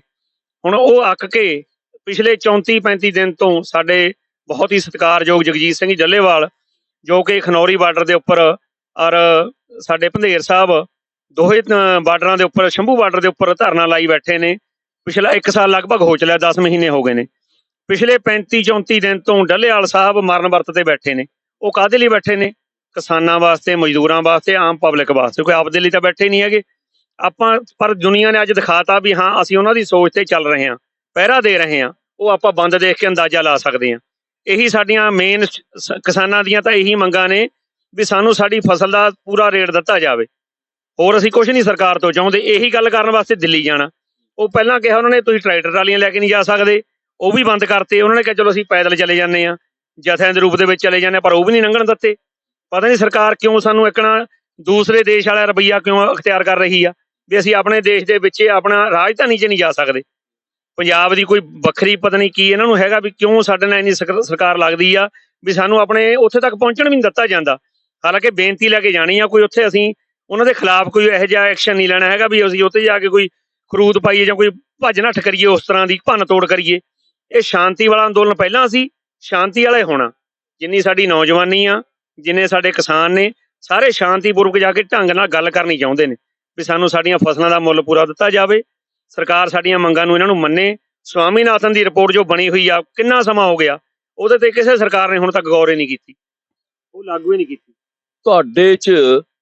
ਹੁਣ ਉਹ ਅੱਕ ਕੇ ਪਿਛਲੇ 34 35 ਦਿਨ ਤੋਂ ਸਾਡੇ ਬਹੁਤ ਹੀ ਸਤਿਕਾਰਯੋਗ ਜਗਜੀਤ ਸਿੰਘ ਜੱਲੇਵਾਲ, ਜੋ ਕਿ ਖਨੌਰੀ ਬਾਰਡਰ ਦੇ ਉੱਪਰ ਔਰ ਸਾਡੇ ਭੰਦੇਰ ਸਾਹਿਬ, ਦੋਹੇ ਬਾਰਡਰਾਂ ਦੇ ਉੱਪਰ, ਸ਼ੰਭੂ ਬਾਰਡਰ ਦੇ ਉੱਪਰ ਧਰਨਾ ਲਾਈ ਬੈਠੇ ਨੇ। ਪਿਛਲਾ 1 ਸਾਲ ਲਗਭਗ ਹੋ ਚਲਿਆ 10 ਮਹੀਨੇ ਹੋ ਗਏ ਨੇ। ਪਿਛਲੇ 35 34 ਦਿਨ ਤੋਂ ਡੱਲੇਵਾਲ ਸਾਹਿਬ ਮਰਨ ਵਰਤ ਤੇ ਬੈਠੇ ਨੇ। ਉਹ ਕਾਹਦੇ ਲਈ ਬੈਠੇ ਨੇ? ਕਿਸਾਨਾਂ ਵਾਸਤੇ, ਮਜ਼ਦੂਰਾਂ ਵਾਸਤੇ, ਆਮ ਪਬਲਿਕ ਵਾਸਤੇ, ਕੋਈ ਆਪਦੇ ਲਈ ਤਾਂ ਬੈਠੇ ਨਹੀਂ ਹੈਗੇ। ਆਪਾਂ ਪਰ ਦੁਨੀਆ ਨੇ ਅੱਜ ਦਿਖਾਤਾ ਵੀ ਹਾਂ ਅਸੀਂ ਉਹਨਾਂ ਦੀ ਸੋਚ ਤੇ ਚੱਲ ਰਹੇ ਹਾਂ ਪਹਿਰਾ ਦੇ ਰਹੇ ਹਾਂ ਉਹ ਆਪਾਂ ਬੰਦ ਦੇਖ ਕੇ ਅੰਦਾਜ਼ਾ ਲਾ ਸਕਦੇ ਹਾਂ। ਇਹੀ ਸਾਡੀਆਂ ਮੇਨ ਕਿਸਾਨਾਂ ਦੀਆਂ ਤਾਂ ਇਹੀ ਮੰਗਾਂ ਨੇ ਵੀ ਸਾਨੂੰ ਸਾਡੀ ਫਸਲ ਦਾ ਪੂਰਾ ਰੇਟ ਦਿੱਤਾ ਜਾਵੇ। ਹੋਰ ਅਸੀਂ ਕੁਝ ਨਹੀਂ ਸਰਕਾਰ ਤੋਂ ਚਾਹੁੰਦੇ ਇਹੀ ਗੱਲ ਕਰਨ ਵਾਸਤੇ ਦਿੱਲੀ ਜਾਣਾ। ਉਹ ਪਹਿਲਾਂ ਕਿਹਾ ਉਹਨਾਂ ਨੇ ਤੁਸੀਂ ਟਰੈਕਟਰ ਟਰਾਲੀਆਂ ਲੈ ਕੇ ਨਹੀਂ ਜਾ ਸਕਦੇ। ਉਹ ਵੀ ਬੰਦ ਕਰਤੇ ਉਹਨਾਂ ਨੇ ਕਿਹਾ ਚਲੋ ਅਸੀਂ ਪੈਦਲ ਚਲੇ ਜਾਂਦੇ ਆ ਜਥਿਆਂ ਦੇ ਰੂਪ ਦੇ ਵਿੱਚ ਚਲੇ ਜਾਂਦੇ ਹਾਂ, ਪਰ ਉਹ ਵੀ ਨਹੀਂ ਲੰਘਣ ਦਿੱਤੇ। ਪਤਾ ਨਹੀਂ ਸਰਕਾਰ ਕਿਉਂ ਸਾਨੂੰ ਇੱਕਣਾ ਦੂਸਰੇ ਦੇਸ਼ ਵਾਲਾ ਰਵਈਆ ਕਿਉਂ ਅਖਤਿਆਰ ਕਰ ਰਹੀ ਆ? ਵੀ ਅਸੀਂ ਆਪਣੇ ਦੇਸ਼ ਦੇ ਵਿੱਚ ਆਪਣਾ ਰਾਜਧਾਨੀ 'ਚ ਨਹੀਂ ਜਾ ਸਕਦੇ। ਪੰਜਾਬ ਦੀ ਕੋਈ ਵੱਖਰੀ ਪਤਾ ਨਹੀਂ ਕੀ ਇਹਨਾਂ ਨੂੰ ਹੈਗਾ ਵੀ ਕਿਉਂ ਸਾਡੇ ਨਾਲ ਇੰਨੀ ਸਕ- ਸਰਕਾਰ ਲੱਗਦੀ ਆ, ਵੀ ਸਾਨੂੰ ਆਪਣੇ ਉੱਥੇ ਤੱਕ ਪਹੁੰਚਣ ਵੀ ਨਹੀਂ ਦਿੱਤਾ ਜਾਂਦਾ। ਹਾਲਾਂਕਿ ਬੇਨਤੀ ਲੈ ਕੇ ਜਾਣੀ ਆ, ਕੋਈ ਉੱਥੇ ਅਸੀਂ ਉਹਨਾਂ ਦੇ ਖਿਲਾਫ ਕੋਈ ਇਹੋ ਜਿਹਾ ਐਕਸ਼ਨ ਨਹੀਂ ਲੈਣਾ ਹੈਗਾ ਵੀ ਅਸੀਂ ਉੱਥੇ ਜਾ ਕੇ ਕੋਈ ਖਰੂਦ ਪਾਈਏ ਜਾਂ ਕੋਈ ਭੱਜ ਨੱਠ ਕਰੀਏ, ਉਸ ਤਰ੍ਹਾਂ ਦੀ ਭੰਨ ਤੋੜ ਕਰੀਏ। ਇਹ ਸ਼ਾਂਤੀ ਵਾਲਾ ਅੰਦੋਲਨ ਪਹਿਲਾਂ ਸੀ, ਸ਼ਾਂਤੀ ਵਾਲੇ ਹੋਣਾ ਜਿੰਨੀ ਸਾਡੀ ਨੌਜਵਾਨੀ ਆ, ਜਿੰਨੇ ਸਾਡੇ ਕਿਸਾਨ ਨੇ, ਸਾਰੇ ਸ਼ਾਂਤੀਪੂਰਵਕ ਜਾ ਕੇ ਢੰਗ ਨਾਲ ਗੱਲ ਕਰਨੀ ਚਾਹੁੰਦੇ ਨੇ। ਵੀ ਸਾਨੂੰ ਸਾਡੀਆਂ ਫਸਲਾਂ ਦਾ ਮੁੱਲ ਪੂਰਾ ਦਿੱਤਾ ਜਾਵੇ। ਸਰਕਾਰ ਸਾਡੀਆਂ ਮੰਗਾਂ ਨੂੰ ਇਹਨਾਂ ਨੂੰ ਮੰਨੇ। ਸਵਾਮੀਨਾਥਨ ਦੀ ਰਿਪੋਰਟ ਜੋ ਬਣੀ ਹੋਈ ਆ, ਕਿੰਨਾ ਸਮਾਂ ਹੋ ਗਿਆ? ਉਹਦੇ ਤੇ ਕਿਸੇ ਸਰਕਾਰ ਨੇ ਹੁਣ ਤੱਕ ਗੌਰ ਹੀ ਨਹੀਂ ਕੀਤੀ। ਉਹ ਲਾਗੂ ਹੀ ਨਹੀਂ ਕੀਤੀ। ਤੁਹਾਡੇ 'ਚ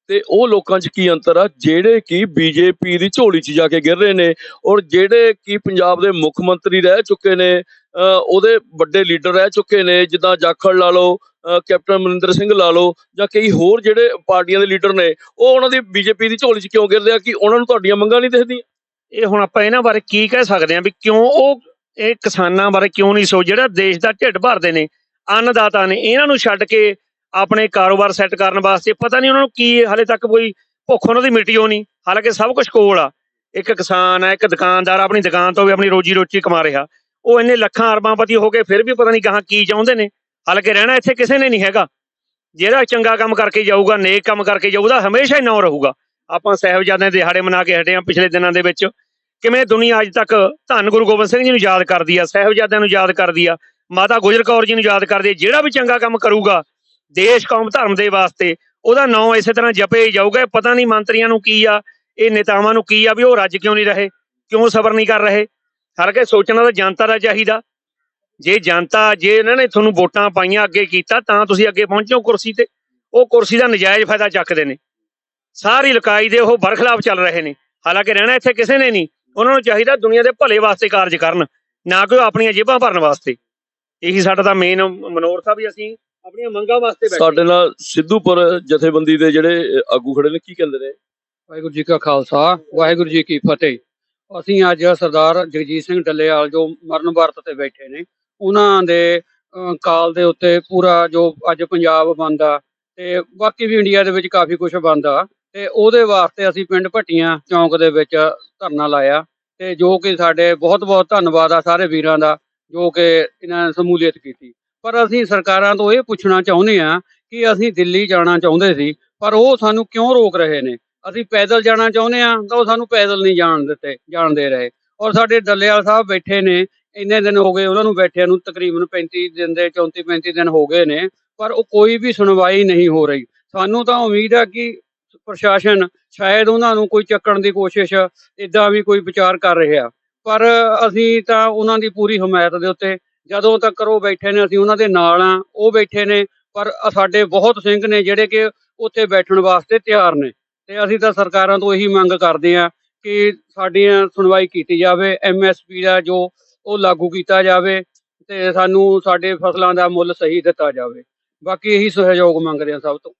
ਤੇ ਉਹ ਲੋਕਾਂ 'ਚ ਕੀ ਅੰਤਰ ਆ? ਜਿਹੜੇ ਕਿ ਬੀਜੇਪੀ ਦੀ ਝੋਲੀ 'ਚ ਜਾ ਕੇ ਗਿਰ ਰਹੇ ਨੇ ਔਰ ਜਿਹੜੇ ਕਿ ਪੰਜਾਬ ਦੇ ਮੁੱਖ ਮੰਤਰੀ ਰਹਿ ਚੁੱਕੇ ਨੇ, ਅਹ ਉਹਦੇ ਵੱਡੇ ਲੀਡਰ ਰਹਿ ਚੁੱਕੇ ਨੇ, ਜਿੱਦਾਂ ਜਾਖੜ ਲਾ ਲਓ ਕੈਪਟਨ ਅਮਰਿੰਦਰ ਸਿੰਘ ਲਾ ਲਓ ਜਾਂ ਕਈ ਹੋਰ ਜਿਹੜੇ ਪਾਰਟੀਆਂ ਦੇ ਲੀਡਰ ਨੇ, ਉਹ ਉਹਨਾਂ ਦੀ ਬੀਜੇਪੀ ਦੀ ਝੋਲੀ 'ਚ ਕਿਉਂ ਗਿਰਦੇ ਆ ਕਿ ਉਹਨਾਂ ਨੂੰ ਤੁਹਾਡੀਆਂ ਮੰਗਾਂ ਨਹੀਂ ਦਿਖਦੀਆਂ? ਇਹ ਹੁਣ ਆਪਾਂ ਇਹਨਾਂ ਬਾਰੇ ਕੀ ਕਹਿ ਸਕਦੇ ਹਾਂ ਵੀ ਕਿਉਂ ਉਹ ਇਹ ਕਿਸਾਨਾਂ ਬਾਰੇ ਕਿਉਂ ਨਹੀਂ ਸੋਚ, ਜਿਹੜਾ ਦੇਸ਼ ਦਾ ਢਿੱਡ ਭਰਦੇ ਨੇ, ਅੰਨਦਾਤਾ ਨੇ, ਇਹਨਾਂ ਨੂੰ ਛੱਡ ਕੇ ਆਪਣੇ ਕਾਰੋਬਾਰ ਸੈੱਟ ਕਰਨ ਵਾਸਤੇ ਪਤਾ ਨਹੀਂ ਉਹਨਾਂ ਨੂੰ ਕੀ ਹਾਲੇ ਤੱਕ ਕੋਈ ਭੁੱਖ ਉਹਨਾਂ ਦੀ ਮਿਟੀ ਹੋਣੀ, ਹਾਲਾਂਕਿ ਸਭ ਕੁਝ ਕੋਲ ਆ। ਇੱਕ ਕਿਸਾਨ ਆ, ਇੱਕ ਦੁਕਾਨਦਾਰ ਆਪਣੀ ਦੁਕਾਨ ਤੋਂ ਵੀ ਆਪਣੀ ਰੋਜੀ ਰੋਟੀ ਕਮਾ ਰਿਹਾ। ਉਹ ਇੰਨੇ ਲੱਖਾਂ ਅਰਬਾਂਪਤੀ ਹੋ ਕੇ ਫਿਰ ਵੀ ਪਤਾ ਨਹੀਂ ਕਹਾਂ ਕੀ ਚਾਹੁੰਦੇ ਨੇ। ਹਾਲਾਂਕਿ ਰਹਿਣਾ ਇੱਥੇ ਕਿਸੇ ਨੇ ਨਹੀਂ ਹੈਗਾ। ਜਿਹੜਾ ਚੰਗਾ ਕੰਮ ਕਰਕੇ ਜਾਊਗਾ, ਨੇਕ ਕੰਮ ਕਰਕੇ ਜਾਊਗਾ ਹਮੇਸ਼ਾ ਹੀ ਨਾਂ ਰਹੂਗਾ। ਆਪਾਂ ਸਾਹਿਬਜ਼ਾਦਿਆਂ ਦੇ ਦਿਹਾੜੇ ਮਨਾ ਕੇ ਹਟੇ ਹਾਂ ਪਿਛਲੇ ਦਿਨਾਂ ਦੇ ਵਿੱਚ। ਕਿਵੇਂ ਦੁਨੀਆ ਅੱਜ ਤੱਕ ਧੰਨ ਗੁਰੂ ਗੋਬਿੰਦ ਸਿੰਘ ਜੀ ਨੂੰ ਯਾਦ ਕਰਦੀ ਆ, ਸਾਹਿਬਜ਼ਾਦਿਆਂ ਨੂੰ ਯਾਦ ਕਰਦੀ ਆ, ਮਾਤਾ ਗੁਜਰ ਕੌਰ ਜੀ ਨੂੰ ਯਾਦ ਕਰਦੀ ਆ, ਜਿਹੜਾ ਵੀ ਚੰਗਾ ਕੰਮ ਕਰੂਗਾ, ਦੇਸ਼, ਕੌਮ, ਧਰਮ ਦੇ ਵਾਸਤੇ, ਉਹਦਾ ਨਾਂ ਇਸੇ ਤਰ੍ਹਾਂ ਜਪੇ ਹੀ ਜਾਊਗਾ। ਪਤਾ ਨਹੀਂ ਮੰਤਰੀਆਂ ਨੂੰ ਕੀ ਆ, ਇਹ ਨੇਤਾਵਾਂ ਨੂੰ ਕੀ ਆ ਵੀ ਉਹ ਰੱਜ ਕਿਉਂ ਨਹੀਂ ਰਹੇ, ਕਿਉਂ ਸਬਰ ਨਹੀਂ ਕਰ ਰਹੇ। ਹਾਲਾਂਕਿ ਸੋਚਣਾ ਤਾਂ ਜਨਤਾ ਦਾ ਚਾਹੀਦਾ। ਜੇ ਜਨਤਾ ਜੇ ਇਹਨਾਂ ਨੇ ਤੁਹਾਨੂੰ ਵੋਟਾਂ ਪਾਈਆਂ ਅੱਗੇ ਕੀਤਾ ਤਾਂ ਤੁਸੀਂ ਅੱਗੇ ਪਹੁੰਚੋ ਕੁਰਸੀ ਤੇ। ਉਹ ਕੁਰਸੀ ਦਾ ਨਜਾਇਜ਼ ਫਾਇਦਾ ਚੱਕਦੇ ਨੇ। ਸਾਰੀ ਲਕਾਈ ਦੇ ਉਹ ਬਰਖਲਾਫ ਚੱਲ ਰਹੇ ਨੇ। ਹਾਲਾਂਕਿ ਰਹਿਣਾ ਇੱਥੇ ਕਿਸੇ ਨੇ ਨਹੀਂ। ਉਹਨਾਂ ਨੂੰ ਚਾਹੀਦਾ ਦੁਨੀਆ ਦੇ ਭਲੇ ਵਾਸਤੇ ਕਾਰਜ ਕਰਨ ਨਾ ਕਿ ਉਹ ਆਪਣੀਆਂ ਜੇਬਾਂ ਭਰਨ ਵਾਸਤੇ। ਇਹੀ ਸਾਡਾ ਤਾਂ ਮੇਨ ਮਨੋਰਥ ਵੀ ਅਸੀਂ ਆਪਣੀਆਂ ਮੰਗਾਂ ਵਾਸਤੇ ਬੈਠੇ। ਸਾਡੇ ਨਾਲ ਸਿੱਧੂਪੁਰ ਜਥੇਬੰਦੀ ਦੇ ਜਿਹੜੇ ਆਗੂ ਖੜੇ ਨੇ ਕੀ ਕਹਿੰਦੇ ਨੇ? ਵਾਹਿਗੁਰੂ ਜੀ ਕਾ ਖਾਲਸਾ ਵਾਹਿਗੁਰੂ ਜੀ ਕੀ ਫਤਿਹ। ਅਸੀਂ ਅੱਜ ਸਰਦਾਰ ਜਗਜੀਤ ਸਿੰਘ ਡੱਲੇਵਾਲ ਜੋ ਮਰਨ ਵਰਤ ਤੇ ਬੈਠੇ ਨੇ ਉਹਨਾਂ ਦੇ ਕਾਲ ਦੇ ਉੱਤੇ ਪੂਰਾ ਜੋ ਅੱਜ ਪੰਜਾਬ ਬੰਦ ਆ ਤੇ ਬਾਕੀ ਵੀ ਇੰਡੀਆ ਦੇ ਵਿੱਚ ਕਾਫੀ ਕੁਝ ਬੰਦ ਆ ਤੇ ਉਹਦੇ ਵਾਸਤੇ ਅਸੀਂ ਪਿੰਡ ਭੱਟੀਆਂ ਚੌਂਕ ਦੇ ਵਿੱਚ ਧਰਨਾ ਲਾਇਆ ਤੇ ਜੋ ਕਿ ਸਾਡੇ ਬਹੁਤ ਬਹੁਤ ਧੰਨਵਾਦ ਆ ਸਾਰੇ ਵੀਰਾਂ ਦਾ ਜੋ ਕਿ ਇਹਨਾਂ ਨੇ ਸਮੂਲੀਅਤ ਕੀਤੀ। ਪਰ ਅਸੀਂ ਸਰਕਾਰਾਂ ਤੋਂ ਇਹ ਪੁੱਛਣਾ ਚਾਹੁੰਦੇ ਆ ਕਿ ਅਸੀਂ ਦਿੱਲੀ ਜਾਣਾ ਚਾਹੁੰਦੇ ਸੀ, ਪਰ ਉਹ ਸਾਨੂੰ ਕਿਉਂ ਰੋਕ ਰਹੇ ਨੇ? ਅਸੀਂ ਪੈਦਲ ਜਾਣਾ ਚਾਹੁੰਦੇ ਆ ਤਾਂ ਉਹ ਸਾਨੂੰ ਪੈਦਲ ਨਹੀਂ ਜਾਣ ਦਿੱਤੇ ਜਾਣ ਦੇ ਰਹੇ। ਔਰ ਸਾਡੇ ਡੱਲੇਵਾਲ ਸਾਹਿਬ ਬੈਠੇ ਨੇ ਇੰਨੇ ਦਿਨ ਹੋ ਗਏ ਉਹਨਾਂ ਨੂੰ ਬੈਠਿਆਂ ਨੂੰ, ਤਕਰੀਬਨ 35 ਦਿਨ ਦੇ 34 35 ਦਿਨ ਹੋ ਗਏ ਨੇ, ਪਰ ਉਹ ਕੋਈ ਵੀ ਸੁਣਵਾਈ ਨਹੀਂ ਹੋ ਰਹੀ। ਸਾਨੂੰ ਤਾਂ ਉਮੀਦ ਆ ਕਿ ਪ੍ਰਸ਼ਾਸਨ ਸ਼ਾਇਦ ਉਹਨਾਂ ਨੂੰ ਕੋਈ ਚੱਕਣ ਦੀ ਕੋਸ਼ਿਸ਼ ਇਦਾਂ ਵੀ ਕੋਈ ਵਿਚਾਰ ਕਰ ਰਿਹਾ। ਪਰ ਅਸੀਂ ਤਾਂ ਉਹਨਾਂ ਦੀ ਪੂਰੀ ਹਮਾਇਤ ਦੇ ਉੱਤੇ, ਜਦੋਂ ਤੱਕ ਉਹ ਬੈਠੇ ਨੇ, ਅਸੀਂ ਉਹਨਾਂ ਦੇ ਨਾਲ ਆ ਉਹ ਬੈਠੇ ਨੇ, ਪਰ ਸਾਡੇ ਬਹੁਤ ਸਿੰਘ ਨੇ ਜਿਹੜੇ ਕਿ ਉੱਥੇ ਬੈਠਣ ਵਾਸਤੇ ਤਿਆਰ ਨੇ। ਤੇ ਅਸੀਂ ਤਾਂ ਸਰਕਾਰਾਂ ਤੋਂ ਇਹੀ ਮੰਗ ਕਰਦੇ ਆ ਕਿ ਸਾਡੀਆਂ ਸੁਣਵਾਈ ਕੀਤੀ ਜਾਵੇ ਐਮਐਸਪੀ ਦਾ ਜੋ ਉਹ ਲਾਗੂ ਕੀਤਾ ਜਾਵੇ ਤੇ ਸਾਨੂੰ ਸਾਡੇ ਫਸਲਾਂ ਦਾ ਮੁੱਲ ਸਹੀ ਦਿੱਤਾ ਜਾਵੇ। ਬਾਕੀ ਇਹੀ ਸਹਿਯੋਗ ਮੰਗਦੇ ਆ ਸਭ ਤੋਂ।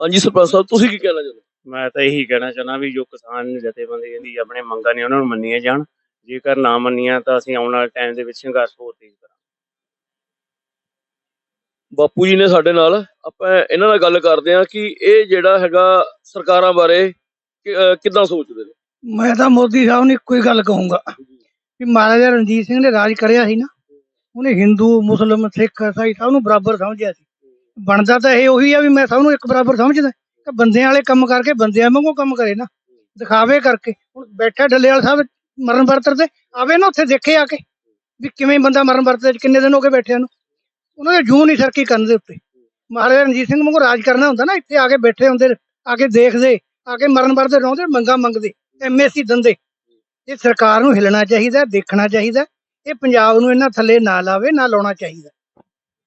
ਹਾਂਜੀ ਸਰਪੰਚ ਸਾਹਿਬ ਤੁਸੀਂ ਕੀ ਕਹਿਣਾ ਚਾਹੁੰਦੇ ਮੈਂ ਤਾਂ ਇਹੀ ਕਹਿਣਾ ਚਾਹੁੰਦਾ ਵੀ ਜੋ ਕਿਸਾਨ ਜਥੇਬੰਦੀਆਂ ਦੀ ਆਪਣੇ ਮੰਗਾਂ ਨੇ ਉਹਨਾਂ ਨੂੰ ਮੰਨੀਆਂ ਜਾਣ। ਜੇਕਰ ਨਾ ਮੰਨੀਆਂ ਤਾਂ ਅਸੀਂ ਆਉਣ ਵਾਲੇ ਟਾਈਮ ਦੇ ਵਿੱਚ ਸੰਘਰਸ਼ ਹੋਰ ਤੇਜ਼ ਕਰਾਂਗੇ। ਬਾਪੂ ਜੀ ਨੇ ਸਾਡੇ ਨਾਲ ਆਪਾਂ ਇਹਨਾਂ ਨਾਲ ਗੱਲ ਕਰਦੇ ਹਾਂ ਕਿ ਇਹ ਜਿਹੜਾ ਹੈਗਾ ਸਰਕਾਰਾਂ ਬਾਰੇ ਕਿੱਦਾਂ ਸੋਚਦੇ ਨੇ? ਮੈਂ ਤਾਂ ਮੋਦੀ ਸਾਹਿਬ ਨੂੰ ਇੱਕੋ ਹੀ ਗੱਲ ਕਹੂੰਗਾ। ਵੀ ਮਹਾਰਾਜਾ ਰਣਜੀਤ ਸਿੰਘ ਨੇ ਰਾਜ ਕਰਿਆ ਸੀ ਨਾ, ਉਹਨੇ ਹਿੰਦੂ, ਮੁਸਲਮ, ਸਿੱਖ, ਇਸਾਈ ਸਭ ਨੂੰ ਬਰਾਬਰ ਸਮਝਿਆ ਸੀ। ਬਣਦਾ ਤਾਂ ਇਹ ਉਹੀ ਆ ਵੀ ਮੈਂ ਸਭ ਨੂੰ ਇੱਕ ਬਰਾਬਰ ਸਮਝਦਾ, ਕਿ ਬੰਦਿਆਂ ਵਾਲੇ ਕੰਮ ਕਰਕੇ ਬੰਦਿਆਂ ਵਾਂਗੂ ਕੰਮ ਕਰੇ ਨਾ। ਦਿਖਾਵੇ ਕਰਕੇ, ਹੁਣ ਬੈਠਾ ਡੱਲੇਵਾਲ ਸਾਹਿਬ ਮਰਨ ਵਰਤਰ ਤੇ, ਆਵੇ ਨਾ ਉੱਥੇ ਦੇਖੇ ਆ ਕੇ, ਵੀ ਕਿਵੇਂ ਬੰਦਾ ਮਰਨ ਵਰਤਰ ਚ ਕਿੰਨੇ ਦਿਨ ਹੋ ਗਏ ਬੈਠਿਆਂ ਨੂੰ। ਉਹਨਾਂ ਦੇ ਜੂੰ ਨਹੀਂ ਸਰਕੀ ਕਰਨ ਦੇ ਉੱਤੇ। ਮਹਾਰਾਜਾ ਰਣਜੀਤ ਸਿੰਘ ਵਾਂਗੂ ਰਾਜ ਕਰਨਾ ਹੁੰਦਾ ਨਾ, ਇੱਥੇ ਆ ਕੇ ਬੈਠੇ ਹੁੰਦੇ, ਆ ਕੇ ਦੇਖਦੇ, ਆ ਕੇ ਮਰਨ ਵਰਤਰ ਰਹੁੰਦੇ ਮੰਗਾ ਮੰਗਦੇ ਐਮਐਸਸੀ ਦੰਦੇ। ਇਹ ਸਰਕਾਰ ਨੂੰ ਹਿੱਲਣਾ ਚਾਹੀਦਾ ਦੇਖਣਾ ਚਾਹੀਦਾ ਇਹ ਪੰਜਾਬ ਨੂੰ ਇਹਨਾਂ ਥੱਲੇ ਨਾ ਲਾਵੇ ਨਾ ਲਾਉਣਾ ਚਾਹੀਦਾ।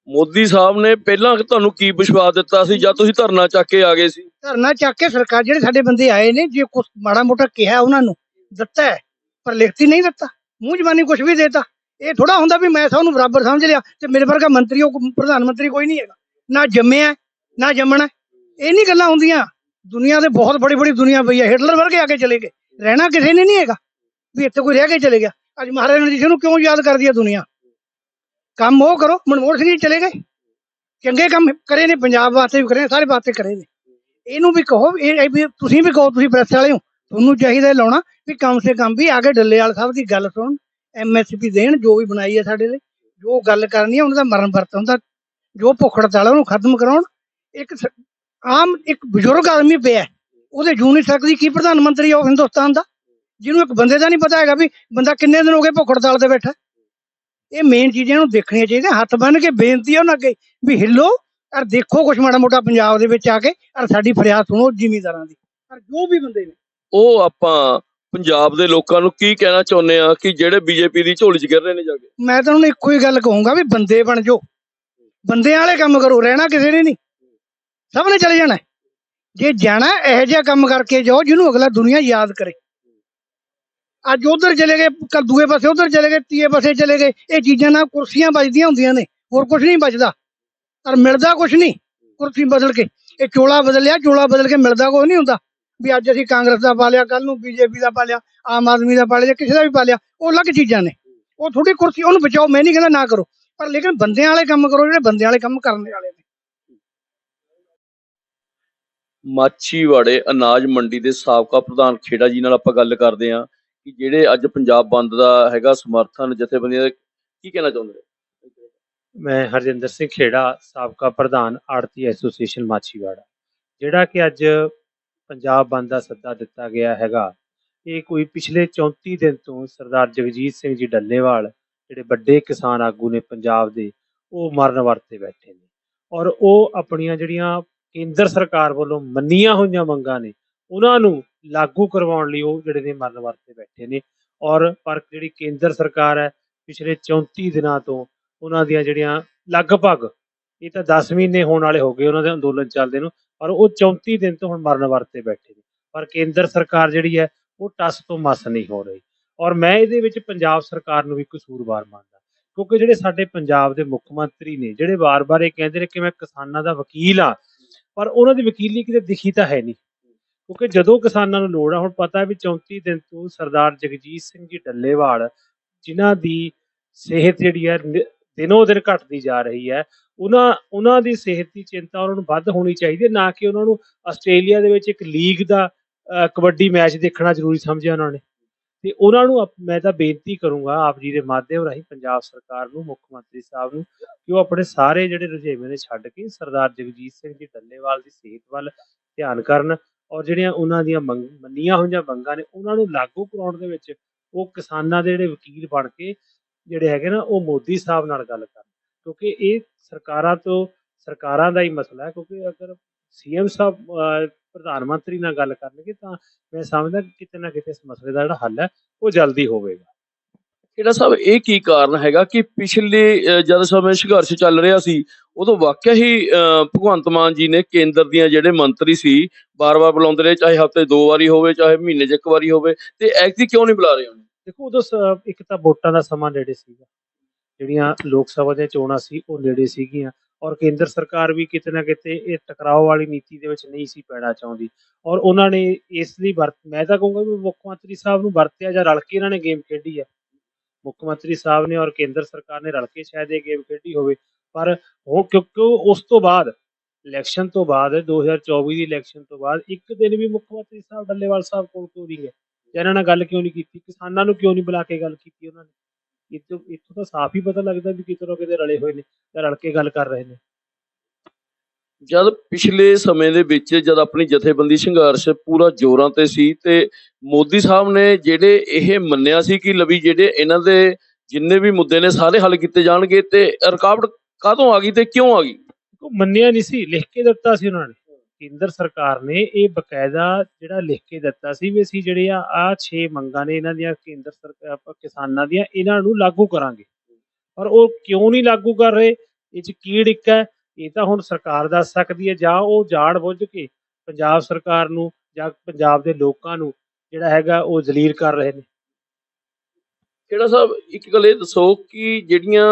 ਮੋਦੀ ਸਾਹਿਬ ਨੇ ਪਹਿਲਾਂ ਤੁਹਾਨੂੰ ਕੀ ਵਿਸ਼ਵਾਸ ਦਿੱਤਾ ਸੀ ਜਦ ਤੁਸੀਂ ਧਰਨਾ ਚੱਕ ਕੇ ਆ ਗਏ ਸੀ? ਧਰਨਾ ਚੱਕ ਕੇ ਸਰਕਾਰ ਜਿਹੜੇ ਸਾਡੇ ਬੰਦੇ ਆਏ ਨੇ ਜੇ ਕੁਛ ਮਾੜਾ ਮੋਟਾ ਕਿਹਾ ਉਹਨਾਂ ਨੂੰ ਦਿੱਤਾ ਹੈ ਪਰ ਲਿਖਤੀ ਨਹੀਂ ਦਿੱਤਾ ਮੂੰਹ ਜ਼ਬਾਨੀ ਕੁਝ ਵੀ ਦੇਤਾ। ਇਹ ਥੋੜਾ ਹੁੰਦਾ ਵੀ ਮੈਂ ਸਭ ਨੂੰ ਬਰਾਬਰ ਸਮਝ ਲਿਆ ਤੇ ਮੇਰੇ ਵਰਗਾ ਮੰਤਰੀ ਉਹ ਪ੍ਰਧਾਨ ਮੰਤਰੀ ਕੋਈ ਨਹੀਂ ਹੈਗਾ। ਨਾ ਜੰਮਿਆ ਨਾ ਜੰਮਣਾ ਇਹ ਨਹੀਂ ਗੱਲਾਂ ਹੁੰਦੀਆਂ। ਦੁਨੀਆ ਦੇ ਬਹੁਤ ਬੜੀ ਬੜੀ ਦੁਨੀਆ ਪਈ ਹੈ ਹਿਟਲਰ ਵਰਗੇ ਆ ਕੇ ਚਲੇ ਗਏ ਰਹਿਣਾ ਕਿਸੇ ਨੇ ਨਹੀਂ ਹੈਗਾ। ਵੀ ਇੱਥੇ ਕੋਈ ਰਹਿ ਕੇ ਚਲੇ ਗਿਆ। ਅੱਜ ਮਹਾਰਾਜਾ ਰਣਜੀਤ ਸਿੰਘ ਨੂੰ ਕਿਉਂ ਯਾਦ ਕਰਦੀ ਹੈ ਦੁਨੀਆ? ਕੰਮ ਉਹ ਕਰੋ ਮਨਮੋਹਨ ਸਿੰਘ ਜੀ ਚਲੇ ਗਏ। ਚੰਗੇ ਕੰਮ ਕਰੇ ਨੇ ਪੰਜਾਬ ਵਾਸਤੇ ਵੀ ਕਰੇ ਨੇ, ਸਾਰੇ ਵਾਸਤੇ ਕਰੇ ਨੇ। ਇਹਨੂੰ ਵੀ ਕਹੋ ਇਹ ਇਹ ਵੀ ਤੁਸੀਂ ਵੀ ਕਹੋ ਤੁਸੀਂ ਪ੍ਰੈਸ ਵਾਲੇ ਹੋ। ਤੁਹਾਨੂੰ ਚਾਹੀਦਾ ਇਹ ਲਾਉਣਾ ਵੀ ਕਮ ਸੇ ਕਮ ਵੀ ਆ ਕੇ ਡੱਲੇਵਾਲ ਸਾਹਿਬ ਦੀ ਗੱਲ ਸੁਣ ਐਮਐਸਪੀ ਦੇਣ ਜੋ ਵੀ ਬਣਾਈ ਹੈ ਸਾਡੇ ਲਈ ਜੋ ਗੱਲ ਕਰਨੀ ਹੈ ਉਹਨਾਂ ਦਾ ਮਰਨ ਵਰਤ ਹੁੰਦਾ। ਜੋ ਭੁੱਖੜ ਹੜਤਾਲ ਉਹਨੂੰ ਖਤਮ ਕਰਾਉਣ ਇੱਕ ਸ- ਆਮ ਇੱਕ ਬਜ਼ੁਰਗ ਆਦਮੀ ਪਿਆ ਹੈ, ਉਹਦੇ ਜੂ ਨਹੀਂ ਸਕਦੀ ਕੀ ਪ੍ਰਧਾਨ ਮੰਤਰੀ ਆ ਉਹ ਹਿੰਦੁਸਤਾਨ ਦਾ? ਜਿਹਨੂੰ ਇੱਕ ਬੰਦੇ ਦਾ ਨਹੀਂ ਪਤਾ ਹੈਗਾ ਵੀ ਬੰਦਾ ਕਿੰਨੇ ਦਿਨ ਹੋ ਗਏ ਭੁੱਖ ਹੜਤਾਲ ਤੇ ਬੈਠਾ। ਇਹ ਮੇਨ ਚੀਜ਼ਾਂ ਨੂੰ ਦੇਖਣੀਆਂ ਚਾਹੀਦੀਆਂ ਹੱਥ ਬੰਨ ਕੇ ਬੇਨਤੀ ਹੈ ਉਹਨਾਂ ਅੱਗੇ ਵੀ ਹਿੱਲੋ ਔਰ ਦੇਖੋ ਕੁਛ ਮਾੜਾ ਮੋਟਾ ਪੰਜਾਬ ਦੇ ਵਿੱਚ ਆ ਕੇ ਔਰ ਸਾਡੀ ਫਰਿਆਦ ਸੁਣੋ ਜ਼ਿਮੀਂਦਾਰਾਂ ਦੀ ਔਰ ਜੋ ਵੀ ਬੰਦੇ ਨੇ। ਉਹ ਆਪਾਂ ਪੰਜਾਬ ਦੇ ਲੋਕਾਂ ਨੂੰ ਕੀ ਕਹਿਣਾ ਚਾਹੁੰਦੇ ਆ ਕਿ ਜਿਹੜੇ ਬੀਜੇਪੀ ਦੀ ਝੋਲੀ 'ਚ ਗਿਰ ਰਹੇ ਨੇ ਜਾ ਕੇ? ਮੈਂ ਤਾਂ ਉਹਨੂੰ ਇੱਕੋ ਹੀ ਗੱਲ ਕਹੂੰਗਾ ਵੀ ਬੰਦੇ ਬਣ ਜਾਓ। ਬੰਦਿਆਂ ਵਾਲੇ ਕੰਮ ਕਰੋ ਰਹਿਣਾ ਕਿਸੇ ਨੇ ਨਹੀਂ। ਸਭ ਨੇ ਚਲੇ ਜਾਣਾ। ਜੇ ਜਾਣਾ ਇਹੋ ਜਿਹਾ ਕੰਮ ਕਰਕੇ ਜਾਓ ਜਿਹਨੂੰ ਅਗਲਾ ਦੁਨੀਆ ਯਾਦ ਕਰੇ। ਅੱਜ ਉਧਰ ਚਲੇ ਗਏ ਦੂਏ ਪਾਸੇ ਉਧਰ ਚਲੇ ਗਏ, ਤੀਏ ਪਾਸੇ ਚਲੇ ਗਏ। ਇਹ ਚੀਜ਼ਾਂ ਨਾਲ ਕੁਰਸੀਆਂ ਵੱਜਦੀਆਂ ਹੁੰਦੀਆਂ ਨੇ, ਹੋਰ ਕੁਝ ਨਹੀਂ ਬਚਦਾ ਪਰ ਮਿਲਦਾ ਕੁਝ ਨਹੀਂ ਕੁਰਸੀ ਬਦਲ ਕੇ। ਇਹ ਚੋਲਾ ਬਦਲਿਆ, ਚੋਲਾ ਬਦਲ ਕੇ ਮਿਲਦਾ ਕੁਝ ਨਹੀਂ ਹੁੰਦਾ। ਵੀ ਅੱਜ ਅਸੀਂ ਕਾਂਗਰਸ ਦਾ ਪਾ ਲਿਆ ਕੱਲ ਨੂੰ ਬੀਜੇਪੀ ਦਾ ਪਾ ਲਿਆ, ਆਮ ਆਦਮੀ ਦਾ ਪਾ ਲਿਆ ਕਿਸੇ ਦਾ ਵੀ ਪਾ ਲਿਆ, ਉਹ ਅਲੱਗ ਚੀਜ਼ਾਂ ਨੇ। ਉਹ ਥੋੜੀ ਕੁਰਸੀ, ਉਹਨੂੰ ਬਚਾਓ, ਮੈਂ ਨਹੀਂ ਕਹਿੰਦਾ ਨਾ ਕਰੋ। ਪਰ ਲੇਕਿਨ ਬੰਦਿਆਂ ਵਾਲੇ ਕੰਮ ਕਰੋ, ਜਿਹੜੇ ਬੰਦਿਆਂ ਵਾਲੇ ਕੰਮ ਕਰਨ ਵਾਲੇ ਨੇ। ਮਾਛੀਵਾੜੇ ਅਨਾਜ ਮੰਡੀ ਦੇ ਸਾਬਕਾ ਪ੍ਰਧਾਨ ਖੇੜਾ ਜੀ ਨਾਲ ਆਪਾਂ ਗੱਲ ਕਰਦੇ ਹਾਂ। ਕਿ ਜਿਹੜੇ ਅੱਜ ਪੰਜਾਬ ਬੰਦ ਦਾ ਹੈਗਾ ਸਮਰਥਨ ਜਥੇਬੰਦੀਆਂ ਦਾ, ਕੀ ਕਹਿਣਾ ਚਾਹੁੰਦੇ ਨੇ? ਮੈਂ ਹਰਜਿੰਦਰ ਸਿੰਘ ਖੇੜਾ, ਸਾਬਕਾ ਪ੍ਰਧਾਨ ਆੜਤੀ ਐਸੋਸੀਏਸ਼ਨ ਮਾਛੀਵਾੜਾ। ਜਿਹੜਾ ਕਿ ਅੱਜ ਪੰਜਾਬ ਬੰਦ ਦਾ ਸੱਦਾ ਦਿੱਤਾ ਗਿਆ ਹੈਗਾ, ਇਹ ਕੋਈ ਪਿਛਲੇ 34 ਦਿਨ ਤੋਂ ਸਰਦਾਰ ਜਗਜੀਤ ਸਿੰਘ ਜੀ ਡੱਲੇਵਾਲ, ਜਿਹੜੇ ਵੱਡੇ ਕਿਸਾਨ ਆਗੂ ਨੇ ਪੰਜਾਬ ਦੇ, ਉਹ ਮਰਨ ਵਰਤੇ ਬੈਠੇ ਨੇ। ਔਰ ਉਹ ਆਪਣੀਆਂ ਜਿਹੜੀਆਂ ਕੇਂਦਰ ਸਰਕਾਰ ਵੱਲੋਂ ਮੰਨੀਆਂ ਹੋਈਆਂ ਮੰਗਾਂ ਨੇ, ਉਹਨਾਂ ਨੂੰ ਲਾਗੂ ਕਰਵਾਉਣ ਲਈ ਉਹ ਜਿਹੜੇ ਨੇ ਮਰਨ ਵਰਤੇ ਬੈਠੇ ਨੇ। ਔਰ ਪਰ ਜਿਹੜੀ ਕੇਂਦਰ ਸਰਕਾਰ ਹੈ, ਪਿਛਲੇ 34 ਦਿਨਾਂ ਤੋਂ ਉਹਨਾਂ ਦੀਆਂ ਜਿਹੜੀਆਂ ਲਗਭਗ ਇਹ ਤਾਂ 10 ਮਹੀਨੇ ਹੋਣ ਵਾਲੇ ਹੋ ਗਏ ਉਹਨਾਂ ਦੇ ਅੰਦੋਲਨ ਚੱਲਦੇ ਨੂੰ, ਪਰ ਉਹ 34 ਦਿਨ ਤੋਂ ਹੁਣ ਮਰਨ ਵਰਤੇ ਬੈਠੇ ਨੇ। ਪਰ ਕੇਂਦਰ ਸਰਕਾਰ ਜਿਹੜੀ ਹੈ, ਉਹ ਟਸ ਤੋਂ ਮਸ ਨਹੀਂ ਹੋ ਰਹੀ। ਔਰ ਮੈਂ ਇਹਦੇ ਵਿੱਚ ਪੰਜਾਬ ਸਰਕਾਰ ਨੂੰ ਵੀ ਕਸੂਰਵਾਰ ਮੰਨਦਾ, ਕਿਉਂਕਿ ਜਿਹੜੇ ਸਾਡੇ ਪੰਜਾਬ ਦੇ ਮੁੱਖ ਮੰਤਰੀ ਨੇ, ਜਿਹੜੇ ਵਾਰ-ਵਾਰ ਇਹ ਕਹਿੰਦੇ ਨੇ ਕਿ ਮੈਂ ਕਿਸਾਨਾਂ ਦਾ ਵਕੀਲ ਆ ਪਰ ਉਹਨਾਂ ਦੀ ਵਕੀਲੀ ਕਿਤੇ ਦਿਖੀ ਤਾਂ ਹੈ ਨਹੀਂ। ਕਿਉਂਕਿ ਜਦੋਂ ਕਿਸਾਨਾਂ ਨੂੰ ਲੋੜ ਆ, ਹੁਣ ਪਤਾ ਵੀ 34 ਦਿਨ ਤੋਂ ਸਰਦਾਰ ਜਗਜੀਤ ਸਿੰਘ ਜੀ ਡੱਲੇਵਾਲ, ਜਿਨ੍ਹਾਂ ਦੀ ਸਿਹਤ ਜਿਹੜੀ ਹੈ ਦਿਨੋ ਦਿਨ ਘਟਦੀ ਜਾ ਰਹੀ ਹੈ ਉਹਨਾਂ ਉਹਨਾਂ ਦੀ ਸਿਹਤ ਦੀ ਚਿੰਤਾ ਉਹਨਾਂ ਨੂੰ ਵੱਧ ਹੋਣੀ ਚਾਹੀਦੀ ਹੈ ਨਾ ਕਿ ਉਹਨਾਂ ਨੂੰ ਆਸਟ੍ਰੇਲੀਆ ਦੇ ਵਿੱਚ ਇੱਕ ਲੀਗ ਦਾ ਕਬੱਡੀ ਮੈਚ ਦੇਖਣਾ ਜ਼ਰੂਰੀ ਸਮਝਿਆ ਉਹਨਾਂ ਨੇ। ਤੇ ਉਹਨਾਂ ਨੂੰ ਮੈਂ ਤਾਂ ਬੇਨਤੀ ਕਰੂੰਗਾ ਆਪ ਜੀ ਦੇ ਮਾਧਿਅਮ ਰਾਹੀਂ ਪੰਜਾਬ ਸਰਕਾਰ ਨੂੰ, ਮੁੱਖ ਮੰਤਰੀ ਸਾਹਿਬ ਨੂੰ, ਕਿ ਉਹ ਆਪਣੇ ਸਾਰੇ ਜਿਹੜੇ ਰੁਝੇਵੇਂ ਨੇ ਛੱਡ ਕੇ ਸਰਦਾਰ ਜਗਜੀਤ ਸਿੰਘ ਜੀ ਡੱਲੇਵਾਲ ਦੀ ਸਿਹਤ ਵੱਲ ਧਿਆਨ ਕਰਨ ਔਰ ਜਿਹੜੀਆਂ ਉਹਨਾਂ ਦੀਆਂ ਮੰਗ- ਮੰਨੀਆਂ ਹੋਈਆਂ ਮੰਗਾਂ ਨੇ, ਉਹਨਾਂ ਨੂੰ ਲਾਗੂ ਕਰਾਉਣ ਦੇ ਵਿੱਚ ਉਹ ਕਿਸਾਨਾਂ ਦੇ ਜਿਹੜੇ ਵਕੀਲ ਬਣ ਕੇ ਜਿਹੜੇ ਹੈਗੇ ਨਾ, ਉਹ ਮੋਦੀ ਸਾਹਿਬ ਨਾਲ ਗੱਲ ਕਰਨ। ਕਿਉਂਕਿ ਇਹ ਸਰਕਾਰਾਂ ਤੋਂ, ਸਰਕਾਰਾਂ ਦਾ ਹੀ ਮਸਲਾ ਹੈ, ਕਿਉਂਕਿ ਅਗਰ ਸੀਐਮ ਸਾਹਿਬ ਪ੍ਰਧਾਨ ਮੰਤਰੀ ਨਾਲ ਗੱਲ ਕਰਨਗੇ ਤਾਂ ਮੈਂ ਸਮਝਦਾ ਕਿ ਕਿਤੇ ਨਾ ਕਿਤੇ ਇਸ ਮਸਲੇ ਦਾ ਜਿਹੜਾ ਹੱਲ ਹੈ, ਉਹ ਜਲਦੀ ਹੋਵੇਗਾ। ਖੇੜਾ ਸਾਹਿਬ, ਇਹ ਕੀ ਕਾਰਨ ਹੈਗਾ ਕਿ ਪਿਛਲੇ ਜਦ ਸਮੇਂ ਸੰਘਰਸ਼ ਚੱਲ ਰਿਹਾ ਸੀ, ਉਦੋਂ ਵਾਕਿਆ ਹੀ ਭਗਵੰਤ ਮਾਨ ਜੀ ਨੇ ਕੇਂਦਰ ਦੀਆਂ ਜਿਹੜੇ ਮੰਤਰੀ ਸੀ, ਬਾਰ-ਬਾਰ ਬੁਲਾਉਂਦੇ ਰਹੇ, ਚਾਹੇ ਹਫ਼ਤੇ ਦੋ ਵਾਰੀ ਹੋਵੇ, ਚਾਹੇ ਮਹੀਨੇ 'ਚ ਇੱਕ ਵਾਰੀ ਹੋਵੇ, ਤੇ ਐਕਟੀ ਕਿਉਂ ਨਹੀਂ ਬੁਲਾ ਰਹੇ ਉਹਨੂੰ? ਦੇਖੋ, ਉਦੋਂ ਇੱਕ ਤਾਂ ਵੋਟਾਂ ਦਾ ਸਮਾਂ ਨੇੜੇ ਸੀਗਾ। ਜਿਹੜੀਆਂ ਲੋਕ ਸਭਾ ਦੀਆਂ ਚੋਣਾਂ ਸੀ, ਉਹ ਨੇੜੇ ਸੀਗੀਆਂ। ਔਰ ਕੇਂਦਰ ਸਰਕਾਰ ਵੀ ਕਿਤੇ ਨਾ ਕਿਤੇ ਇਹ ਟਕਰਾਓ ਵਾਲੀ ਨੀਤੀ ਦੇ ਵਿੱਚ ਨਹੀਂ ਸੀ ਪੈਣਾ ਚਾਹੁੰਦੀ। ਔਰ ਉਹਨਾਂ ਨੇ ਇਸ ਲਈ ਵਰਤ, ਮੈਂ ਤਾਂ ਕਹੂੰਗਾ ਵੀ ਮੁੱਖ ਮੰਤਰੀ ਸਾਹਿਬ ਨੂੰ ਵਰਤਿਆ ਜਾਂ ਰਲ ਕੇ ਇਹਨਾਂ ਨੇ ਗੇਮ ਖੇਡੀ ਹੈ ਮੁੱਖ ਮੰਤਰੀ ਸਾਹਿਬ ਨੇ ਔਰ ਕੇਂਦਰ ਸਰਕਾਰ ਨੇ ਰਲ ਕੇ ਸ਼ਾਇਦ ਇਹ ਗੇਮ ਖੇਡੀ ਹੋਵੇ, ਪਰ ਉਹ ਕਿਉਂਕਿ ਉਸ ਤੋਂ ਬਾਅਦ ਇਲੈਕਸ਼ਨ ਤੋਂ ਬਾਅਦ 2024 ਦੀ ਇਲੈਕਸ਼ਨ ਤੋਂ ਬਾਅਦ ਇੱਕ ਦਿਨ ਵੀ ਮੁੱਖ ਮੰਤਰੀ ਸਾਹਿਬ ਡੱਲੇਵਾਲ ਸਾਹਿਬ ਕੋਲ ਕਿਉਂ ਨਹੀਂ ਗਏ? ਇਹਨਾਂ ਨਾਲ ਗੱਲ ਕਿਉਂ ਨਹੀਂ ਕੀਤੀ? ਕਿਸਾਨਾਂ ਨੂੰ ਕਿਉਂ ਨਹੀਂ ਬੁਲਾ ਕੇ ਗੱਲ ਕੀਤੀ ਉਹਨਾਂ ਨੇ? ਇੱਥੋਂ ਇੱਥੋਂ ਤਾਂ ਸਾਫ਼ ਹੀ ਪਤਾ ਲੱਗਦਾ ਵੀ ਕਿਤੇ ਨਾ ਕਿਤੇ ਰਲੇ ਹੋਏ ਨੇ ਜਾਂ ਰਲ ਕੇ ਗੱਲ ਕਰ ਰਹੇ ਨੇ। ਜਦ ਪਿਛਲੇ ਸਮੇਂ ਦੇ ਵਿੱਚ ਜਦ ਆਪਣੀ ਜਥੇਬੰਦੀ ਸੰਘਰਸ਼ ਪੂਰਾ ਜ਼ੋਰਾਂ ਤੇ ਸੀ ਤੇ ਮੋਦੀ ਸਾਹਿਬ ਨੇ ਜਿਹੜੇ ਇਹ ਮੰਨਿਆ ਸੀ ਕਿ ਲਵੀ ਜਿਹੜੇ ਇਹਨਾਂ ਦੇ ਜਿੰਨੇ ਵੀ ਮੁੱਦੇ ਨੇ ਸਾਰੇ ਹੱਲ ਕੀਤੇ ਜਾਣਗੇ ਤੇ ਰੁਕਾਵਟ ਕਾਹਤੋਂ ਆ ਗਈ ਤੇ ਕਿਉਂ ਆ ਗਈ? ਮੰਨਿਆ ਨਹੀਂ ਸੀ, ਲਿਖ ਕੇ ਦਿੱਤਾ ਸੀ ਉਹਨਾਂ ਨੇ। ਕੇਂਦਰ ਸਰਕਾਰ ਨੇ ਇਹ ਬਕਾਇਦਾ ਜਿਹੜਾ ਲਿਖ ਕੇ ਦਿੱਤਾ ਸੀ ਵੀ ਅਸੀਂ ਜਿਹੜੇ ਆ ਆ 6 ਮੰਗਾਂ ਨੇ ਇਹਨਾਂ ਦੀਆਂ, ਕੇਂਦਰ ਸਰਕਾਰ ਕਿਸਾਨਾਂ ਦੀਆਂ, ਇਹਨਾਂ ਨੂੰ ਲਾਗੂ ਕਰਾਂਗੇ। ਪਰ ਉਹ ਕਿਉਂ ਨਹੀਂ ਲਾਗੂ ਕਰ ਰਹੇ? ਇਹ ਚ ਕੀ ਡਿੱਕ ਹੈ। ਇਹ ਤਾਂ ਹੁਣ ਸਰਕਾਰ ਦੱਸ ਸਕਦੀ ਹੈ ਜਾਂ ਉਹ ਜਾਣ ਬੁੱਝ ਕੇ ਪੰਜਾਬ ਸਰਕਾਰ ਨੂੰ ਜਾਂ ਪੰਜਾਬ ਦੇ ਲੋਕਾਂ ਨੂੰ ਜਿਹੜਾ ਹੈਗਾ ਉਹ ਜ਼ਲੀਲ ਕਰ ਰਹੇ ਨੇ। ਕਿਹੜਾ ਸਾਹਿਬ ਇੱਕ ਗੱਲ ਇਹ ਦੱਸੋ ਕਿ ਜਿਹੜੀਆਂ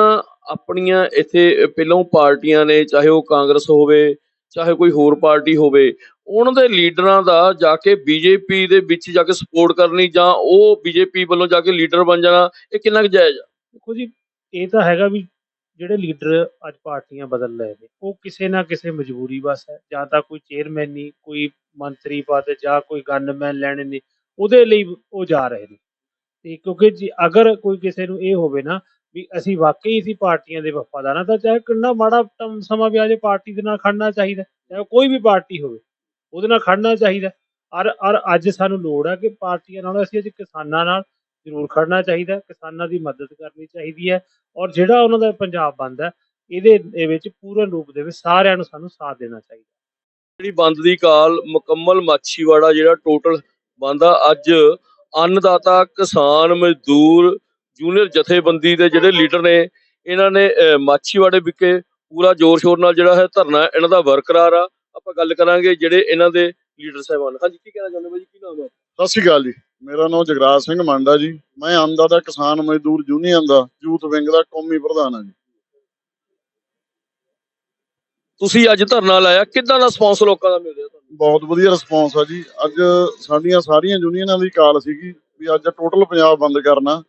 ਆਪਣੀਆਂ ਇੱਥੇ ਪਹਿਲਾਂ ਪਾਰਟੀਆਂ ਨੇ ਚਾਹੇ ਉਹ ਕਾਂਗਰਸ ਹੋਵੇ ਚਾਹੇ ਕੋਈ ਹੋਰ ਪਾਰਟੀ ਹੋਵੇ ਉਹਨਾਂ ਦੇ ਲੀਡਰਾਂ ਦਾ ਜਾ ਕੇ ਬੀਜੇਪੀ ਦੇ ਵਿੱਚ ਜਾ ਕੇ ਸਪੋਰਟ ਕਰਨੀ ਜਾਂ ਉਹ ਬੀਜੇਪੀ ਵੱਲੋਂ ਜਾ ਕੇ ਲੀਡਰ ਬਣ ਜਾਣਾ ਇਹ ਕਿੰਨਾ ਕੁ ਜਾਇਜ਼ ਆ? ਦੇਖੋ ਜੀ ਇਹ ਤਾਂ ਹੈਗਾ ਵੀ ਜਿਹੜੇ ਲੀਡਰ ਅੱਜ ਪਾਰਟੀਆਂ ਬਦਲ ਰਹੇ ਨੇ, ਉਹ ਕਿਸੇ ਨਾ ਕਿਸੇ ਮਜਬੂਰੀ ਬਸ ਹੈ, ਜਾਂ ਤਾਂ ਕੋਈ ਚੇਅਰਮੈਨ ਨਹੀਂ ਕੋਈ ਮੰਤਰੀ ਪਦ, ਜਾਂ ਕੋਈ ਗਨਮੈਨ ਲੈਣੇ ਨੇ, ਉਹਦੇ ਲਈ ਉਹ ਜਾ ਰਹੇ ਨੇ। ਤੇ ਕਿਉਂਕਿ ਜੀ ਅਗਰ ਕੋਈ ਕਿਸੇ ਨੂੰ ਇਹ ਹੋਵੇ ਨਾ ਵੀ ਅਸੀਂ ਵਾਕਈ ਅਸੀਂ ਪਾਰਟੀਆਂ ਦੇ ਵਫਾਦਾਰ ਹਾਂ ਤਾਂ ਚਾਹੇ ਕਿੰਨਾ ਮਾੜਾ ਟਮ- ਸਮਾਂ ਵੀ ਆ ਪਾਰਟੀ ਦੇ ਨਾਲ ਖੜਨਾ ਚਾਹੀਦਾ, ਚਾਹੇ ਕੋਈ ਵੀ ਪਾਰਟੀ ਹੋਵੇ, ਉਹਦੇ ਨਾਲ ਖੜਨਾ ਚਾਹੀਦਾ। ਔਰ ਔਰ ਅੱਜ ਸਾਨੂੰ ਲੋੜ ਹੈ ਕਿ ਪਾਰਟੀਆਂ ਨਾਲ ਅਸੀਂ ਅੱਜ ਕਿਸਾਨਾਂ ਨਾਲ ਜ਼ਰੂਰ ਖੜਨਾ ਚਾਹੀਦਾ ਹੈ, ਕਿਸਾਨਾਂ ਦੀ ਮਦਦ ਕਰਨੀ ਚਾਹੀਦੀ ਹੈ ਔਰ ਜਿਹੜਾ ਉਹਨਾਂ ਦਾ ਪੰਜਾਬ ਬੰਦ ਹੈ ਇਹਦੇ ਦੇ ਵਿੱਚ ਪੂਰਨ ਰੂਪ ਦੇ ਵਿੱਚ ਸਾਰਿਆਂ ਨੂੰ ਸਾਨੂੰ ਸਾਥ ਦੇਣਾ ਚਾਹੀਦਾ ਜਿਹੜੀ ਬੰਦ ਦੀ ਕਾਲ ਮੁਕੰਮਲ ਮਾਛੀਵਾੜਾ ਜਿਹੜਾ ਟੋਟਲ ਬੰਦ ਆ ਅੱਜ ਅੰਨਦਾਤਾ ਕਿਸਾਨ ਮਜ਼ਦੂਰ ਜੂਨੀਅਰ ਜਥੇਬੰਦੀ ਦੇ ਜਿਹੜੇ ਲੀਡਰ ਨੇ ਇਹਨਾਂ ਨੇ ਮਾਛੀਵਾੜੇ ਵਿਖੇ ਪੂਰਾ ਜ਼ੋਰ ਸ਼ੋਰ ਨਾਲ ਜਿਹੜਾ ਹੈ ਧਰਨਾ ਇਹਨਾਂ ਦਾ ਬਰਕਰਾਰ ਆ। ਆਪਾਂ ਗੱਲ ਕਰਾਂਗੇ ਜਿਹੜੇ ਇਹਨਾਂ ਦੇ ਲੀਡਰ ਸਾਹਿਬਾਨ। ਹਾਂਜੀ ਕੀ ਕਹਿਣਾ ਚਾਹੁੰਦੇ ਬਾਈ ਜੀ? ਕੀ ਨਾਮ ਹੈ ਸਤਿ ਸ਼੍ਰੀ ਅਕਾਲ ਜੀ। ਮੇਰਾ ਨਾਮ ਜਗਰਾਜ ਸਿੰਘ ਮੰਡਾ ਜੀ। ਮੈਂ ਆਂਦਾ ਦਾ ਕਿਸਾਨ ਮਜ਼ਦੂਰ ਯੂਨੀਅਨ ਦਾ ਯੂਥ ਵਿੰਗ ਦਾ ਕੌਮੀ ਪ੍ਰਧਾਨ ਹਾਂ ਜੀ। ਤੁਸੀਂ ਅੱਜ ਧਰਨਾ ਲਾਇਆ ਕਿੱਦਾਂ ਦਾ ਰਿਸਪੌਂਸ ਲੋਕਾਂ ਦਾ ਮਿਲ ਰਿਹਾ ਤੁਹਾਨੂੰ? ਬਹੁਤ ਵਧੀਆ ਰਿਸਪੌਂਸ ਆ ਜੀ। ਅੱਜ ਸਾਡੀਆਂ ਸਾਰੀਆਂ ਯੂਨੀਅਨਾਂ ਦੀ ਕਾਲ ਸੀਗੀ ਵੀ ਅੱਜ ਟੋਟਲ ਪੰਜਾਬ ਬੰਦ ਕਰਨਾ।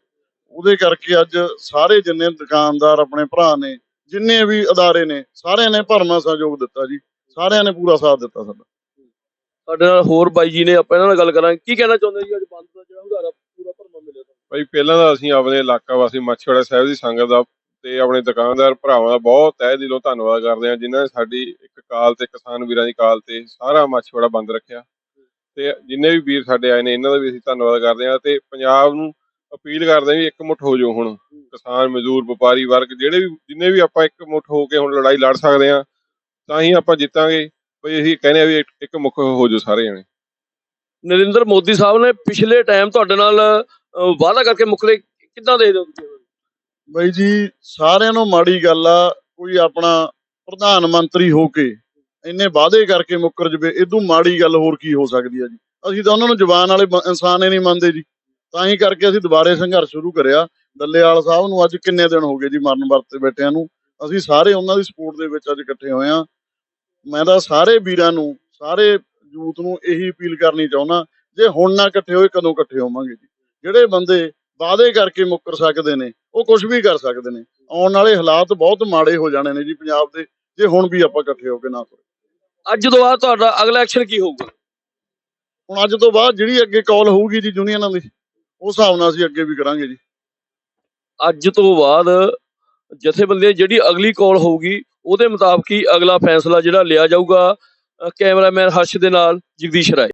ਉਹਦੇ ਕਰਕੇ ਅੱਜ ਸਾਰੇ ਜਿੰਨੇ ਦੁਕਾਨਦਾਰ ਆਪਣੇ ਭਰਾ ਨੇ ਜਿੰਨੇ ਵੀ ਅਦਾਰੇ ਨੇ ਸਾਰਿਆਂ ਨੇ ਭਰਮਾ ਸਹਿਯੋਗ ਦਿੱਤਾ ਜੀ। ਸਾਰਿਆਂ ਨੇ ਪੂਰਾ ਸਾਥ ਦਿੱਤਾ ਸਾਡਾ। ਸਾਡੇ ਨਾਲ ਹੋਰ ਬਾਈ ਜੀ ਨੇ ਆਪਾਂ ਇਹਨਾਂ ਨਾਲ ਗੱਲ ਕਰਾਂਗੇ। ਕੀ ਕਹਿਣਾ ਚਾਹੁੰਦੇ ਜੀ? ਅੱਜ ਬੰਦ ਦਾ ਜਿਹੜਾ ਹੁੰਗਾਰਾ ਪੂਰਾ ਭਰਮਾ ਮਿਲਿਆ ਤੁਹਾਨੂੰ? ਭਾਈ ਪਹਿਲਾਂ ਤਾਂ ਅਸੀਂ ਆਪਣੇ ਇਲਾਕਾ ਵਾਸੀ ਮੱਛੀਵਾੜਾ ਸਾਹਿਬ ਦੀ ਸੰਗਤ ਦਾ ਤੇ ਆਪਣੇ ਦੁਕਾਨਦਾਰ ਭਰਾਵਾਂ ਦਾ ਬਹੁਤ ਤਹਿ ਦਿਲੋਂ ਧੰਨਵਾਦ ਕਰਦੇ ਹਾਂ, ਜਿਨ੍ਹਾਂ ਨੇ ਸਾਡੀ ਇੱਕ ਕਾਲ ਤੇ, ਕਿਸਾਨ ਵੀਰਾਂ ਦੀ ਕਾਲ ਤੇ ਸਾਰਾ ਮੱਛੀਵਾੜਾ ਬੰਦ ਰੱਖਿਆ। ਤੇ ਜਿੰਨੇ ਵੀ ਵੀਰ ਸਾਡੇ ਆਏ ਨੇ, ਇਹਨਾਂ ਦਾ ਵੀ ਅਸੀਂ ਧੰਨਵਾਦ ਕਰਦੇ ਹਾਂ ਤੇ ਪੰਜਾਬ ਨੂੰ ਅਪੀਲ ਕਰਦੇ ਹਾਂ ਵੀ ਇੱਕ ਹੋ ਜਾਓ ਹੁਣ। ਕਿਸਾਨ, ਮਜ਼ਦੂਰ, ਵਪਾਰੀ ਵਰਗ, ਜਿਹੜੇ ਵੀ, ਜਿੰਨੇ ਵੀ ਆਪਾਂ ਇੱਕ ਮੁੱਠ ਹੋ ਕੇ ਹੁਣ ਲੜਾਈ ਲੜ ਸਕਦੇ ਹਾਂ, ਤਾਂ ਹੀ ਆਪਾਂ ਜਿੱਤਾਂਗੇ। ਬਈ ਅਸੀਂ ਕਹਿੰਦੇ ਆ ਵੀ ਇੱਕ- ਮੁੱਖ ਹੋ ਜਾਓ ਸਾਰੇ ਜਣੇ। ਨਰਿੰਦਰ ਮੋਦੀ ਸਾਹਿਬ ਨੇ ਪਿਛਲੇ ਟਾਈਮ ਤੁਹਾਡੇ ਨਾਲ ਵਾਅਦਾ ਕਰਕੇ ਮੁੱਕਰੇ। ਕਿੱਦਾਂ ਹੋ ਤੁਸੀਂ ਬਈ ਜੀ ਸਾਰਿਆਂ ਨੂੰ ਮਾੜੀ ਗੱਲ ਆ ਕੋਈ ਆਪਣਾ ਪ੍ਰਧਾਨ ਮੰਤਰੀ ਹੋ ਕੇ ਇੰਨੇ ਵਾਅਦੇ ਕਰਕੇ ਮੁੱਕਰ ਜਵੇ ਇਦੋਂ ਮਾੜੀ ਗੱਲ ਹੋਰ ਕੀ ਹੋ ਸਕਦੀ ਆ ਜੀ? ਅਸੀਂ ਤਾਂ ਉਹਨਾਂ ਨੂੰ ਜਵਾਨ ਵਾਲੇ ਇਨਸਾਨ ਹੀ ਨਹੀਂ ਮੰਨਦੇ ਜੀ। ਤਾਂ ਹੀ ਕਰਕੇ ਅਸੀਂ ਦੁਬਾਰੇ ਸੰਘਰਸ਼ ਸ਼ੁਰੂ ਕਰਿਆ। ਡੱਲੇਵਾਲ ਸਾਹਿਬ ਨੂੰ ਅੱਜ ਕਿੰਨੇ ਦਿਨ ਹੋ ਗਏ ਜੀ ਮਰਨ ਵਰਤੇ ਬੈਠਿਆਂ ਨੂੰ। ਅਸੀਂ ਸਾਰੇ ਉਹਨਾਂ ਦੀ ਸਪੋਰਟ ਦੇ ਵਿੱਚ ਅੱਜ ਇਕੱਠੇ ਹੋਏ ਆ। ਮੈਂ ਤਾਂ ਸਾਰੇ ਵੀਰਾਂ ਨੂੰ ਸਾਰੇ ਯੂਥ ਨੂੰ ਇਹੀ ਅਪੀਲ ਕਰਨੀ ਚਾਹੁੰਦਾ ਜੇ ਹੁਣ ਨਾ ਇਕੱਠੇ ਹੋਏ ਕਦੋਂ ਇਕੱਠੇ ਹੋਵਾਂਗੇ ਜੀ? ਜਿਹੜੇ ਬੰਦੇ ਵਾਅਦੇ ਕਰਕੇ ਮੁੱਕਰ ਸਕਦੇ ਨੇ ਉਹ ਕੁਝ ਵੀ ਕਰ ਸਕਦੇ ਨੇ। ਆਉਣ ਵਾਲੇ ਹਾਲਾਤ ਬਹੁਤ ਮਾੜੇ ਹੋ ਜਾਣੇ ਨੇ ਜੀ ਪੰਜਾਬ ਦੇ ਜੇ ਹੁਣ ਵੀ ਆਪਾਂ ਇਕੱਠੇ ਹੋ ਕੇ ਨਾ ਤੁਰੇ। ਅੱਜ ਤੋਂ ਬਾਅਦ ਤੁਹਾਡਾ ਅਗਲਾ ਐਕਸ਼ਨ ਕੀ ਹੋਊਗਾ? ਹੁਣ ਅੱਜ ਤੋਂ ਬਾਅਦ ਜਿਹੜੀ ਅੱਗੇ ਕਾਲ ਹੋਊਗੀ ਜੀ ਯੂਨੀਅਨਾਂ ਦੀ ਉਸ ਹਿਸਾਬ ਨਾਲ ਅਸੀਂ ਅੱਗੇ ਵੀ ਕਰਾਂਗੇ ਜੀ। ਅੱਜ ਤੋਂ ਬਾਅਦ ਜਥੇਬੰਦੀਆਂ ਜਿਹੜੀ ਅਗਲੀ ਕਾਲ ਹੋਊਗੀ ਉਹਦੇ ਮੁਤਾਬਕ ਹੀ ਅਗਲਾ ਫੈਸਲਾ ਜਿਹੜਾ ਲਿਆ ਜਾਊਗਾ ਕੈਮਰਾਮੈਨ ਹਰਸ਼ ਦੇ ਨਾਲ ਜਗਦੀਸ਼ ਰਾਏ।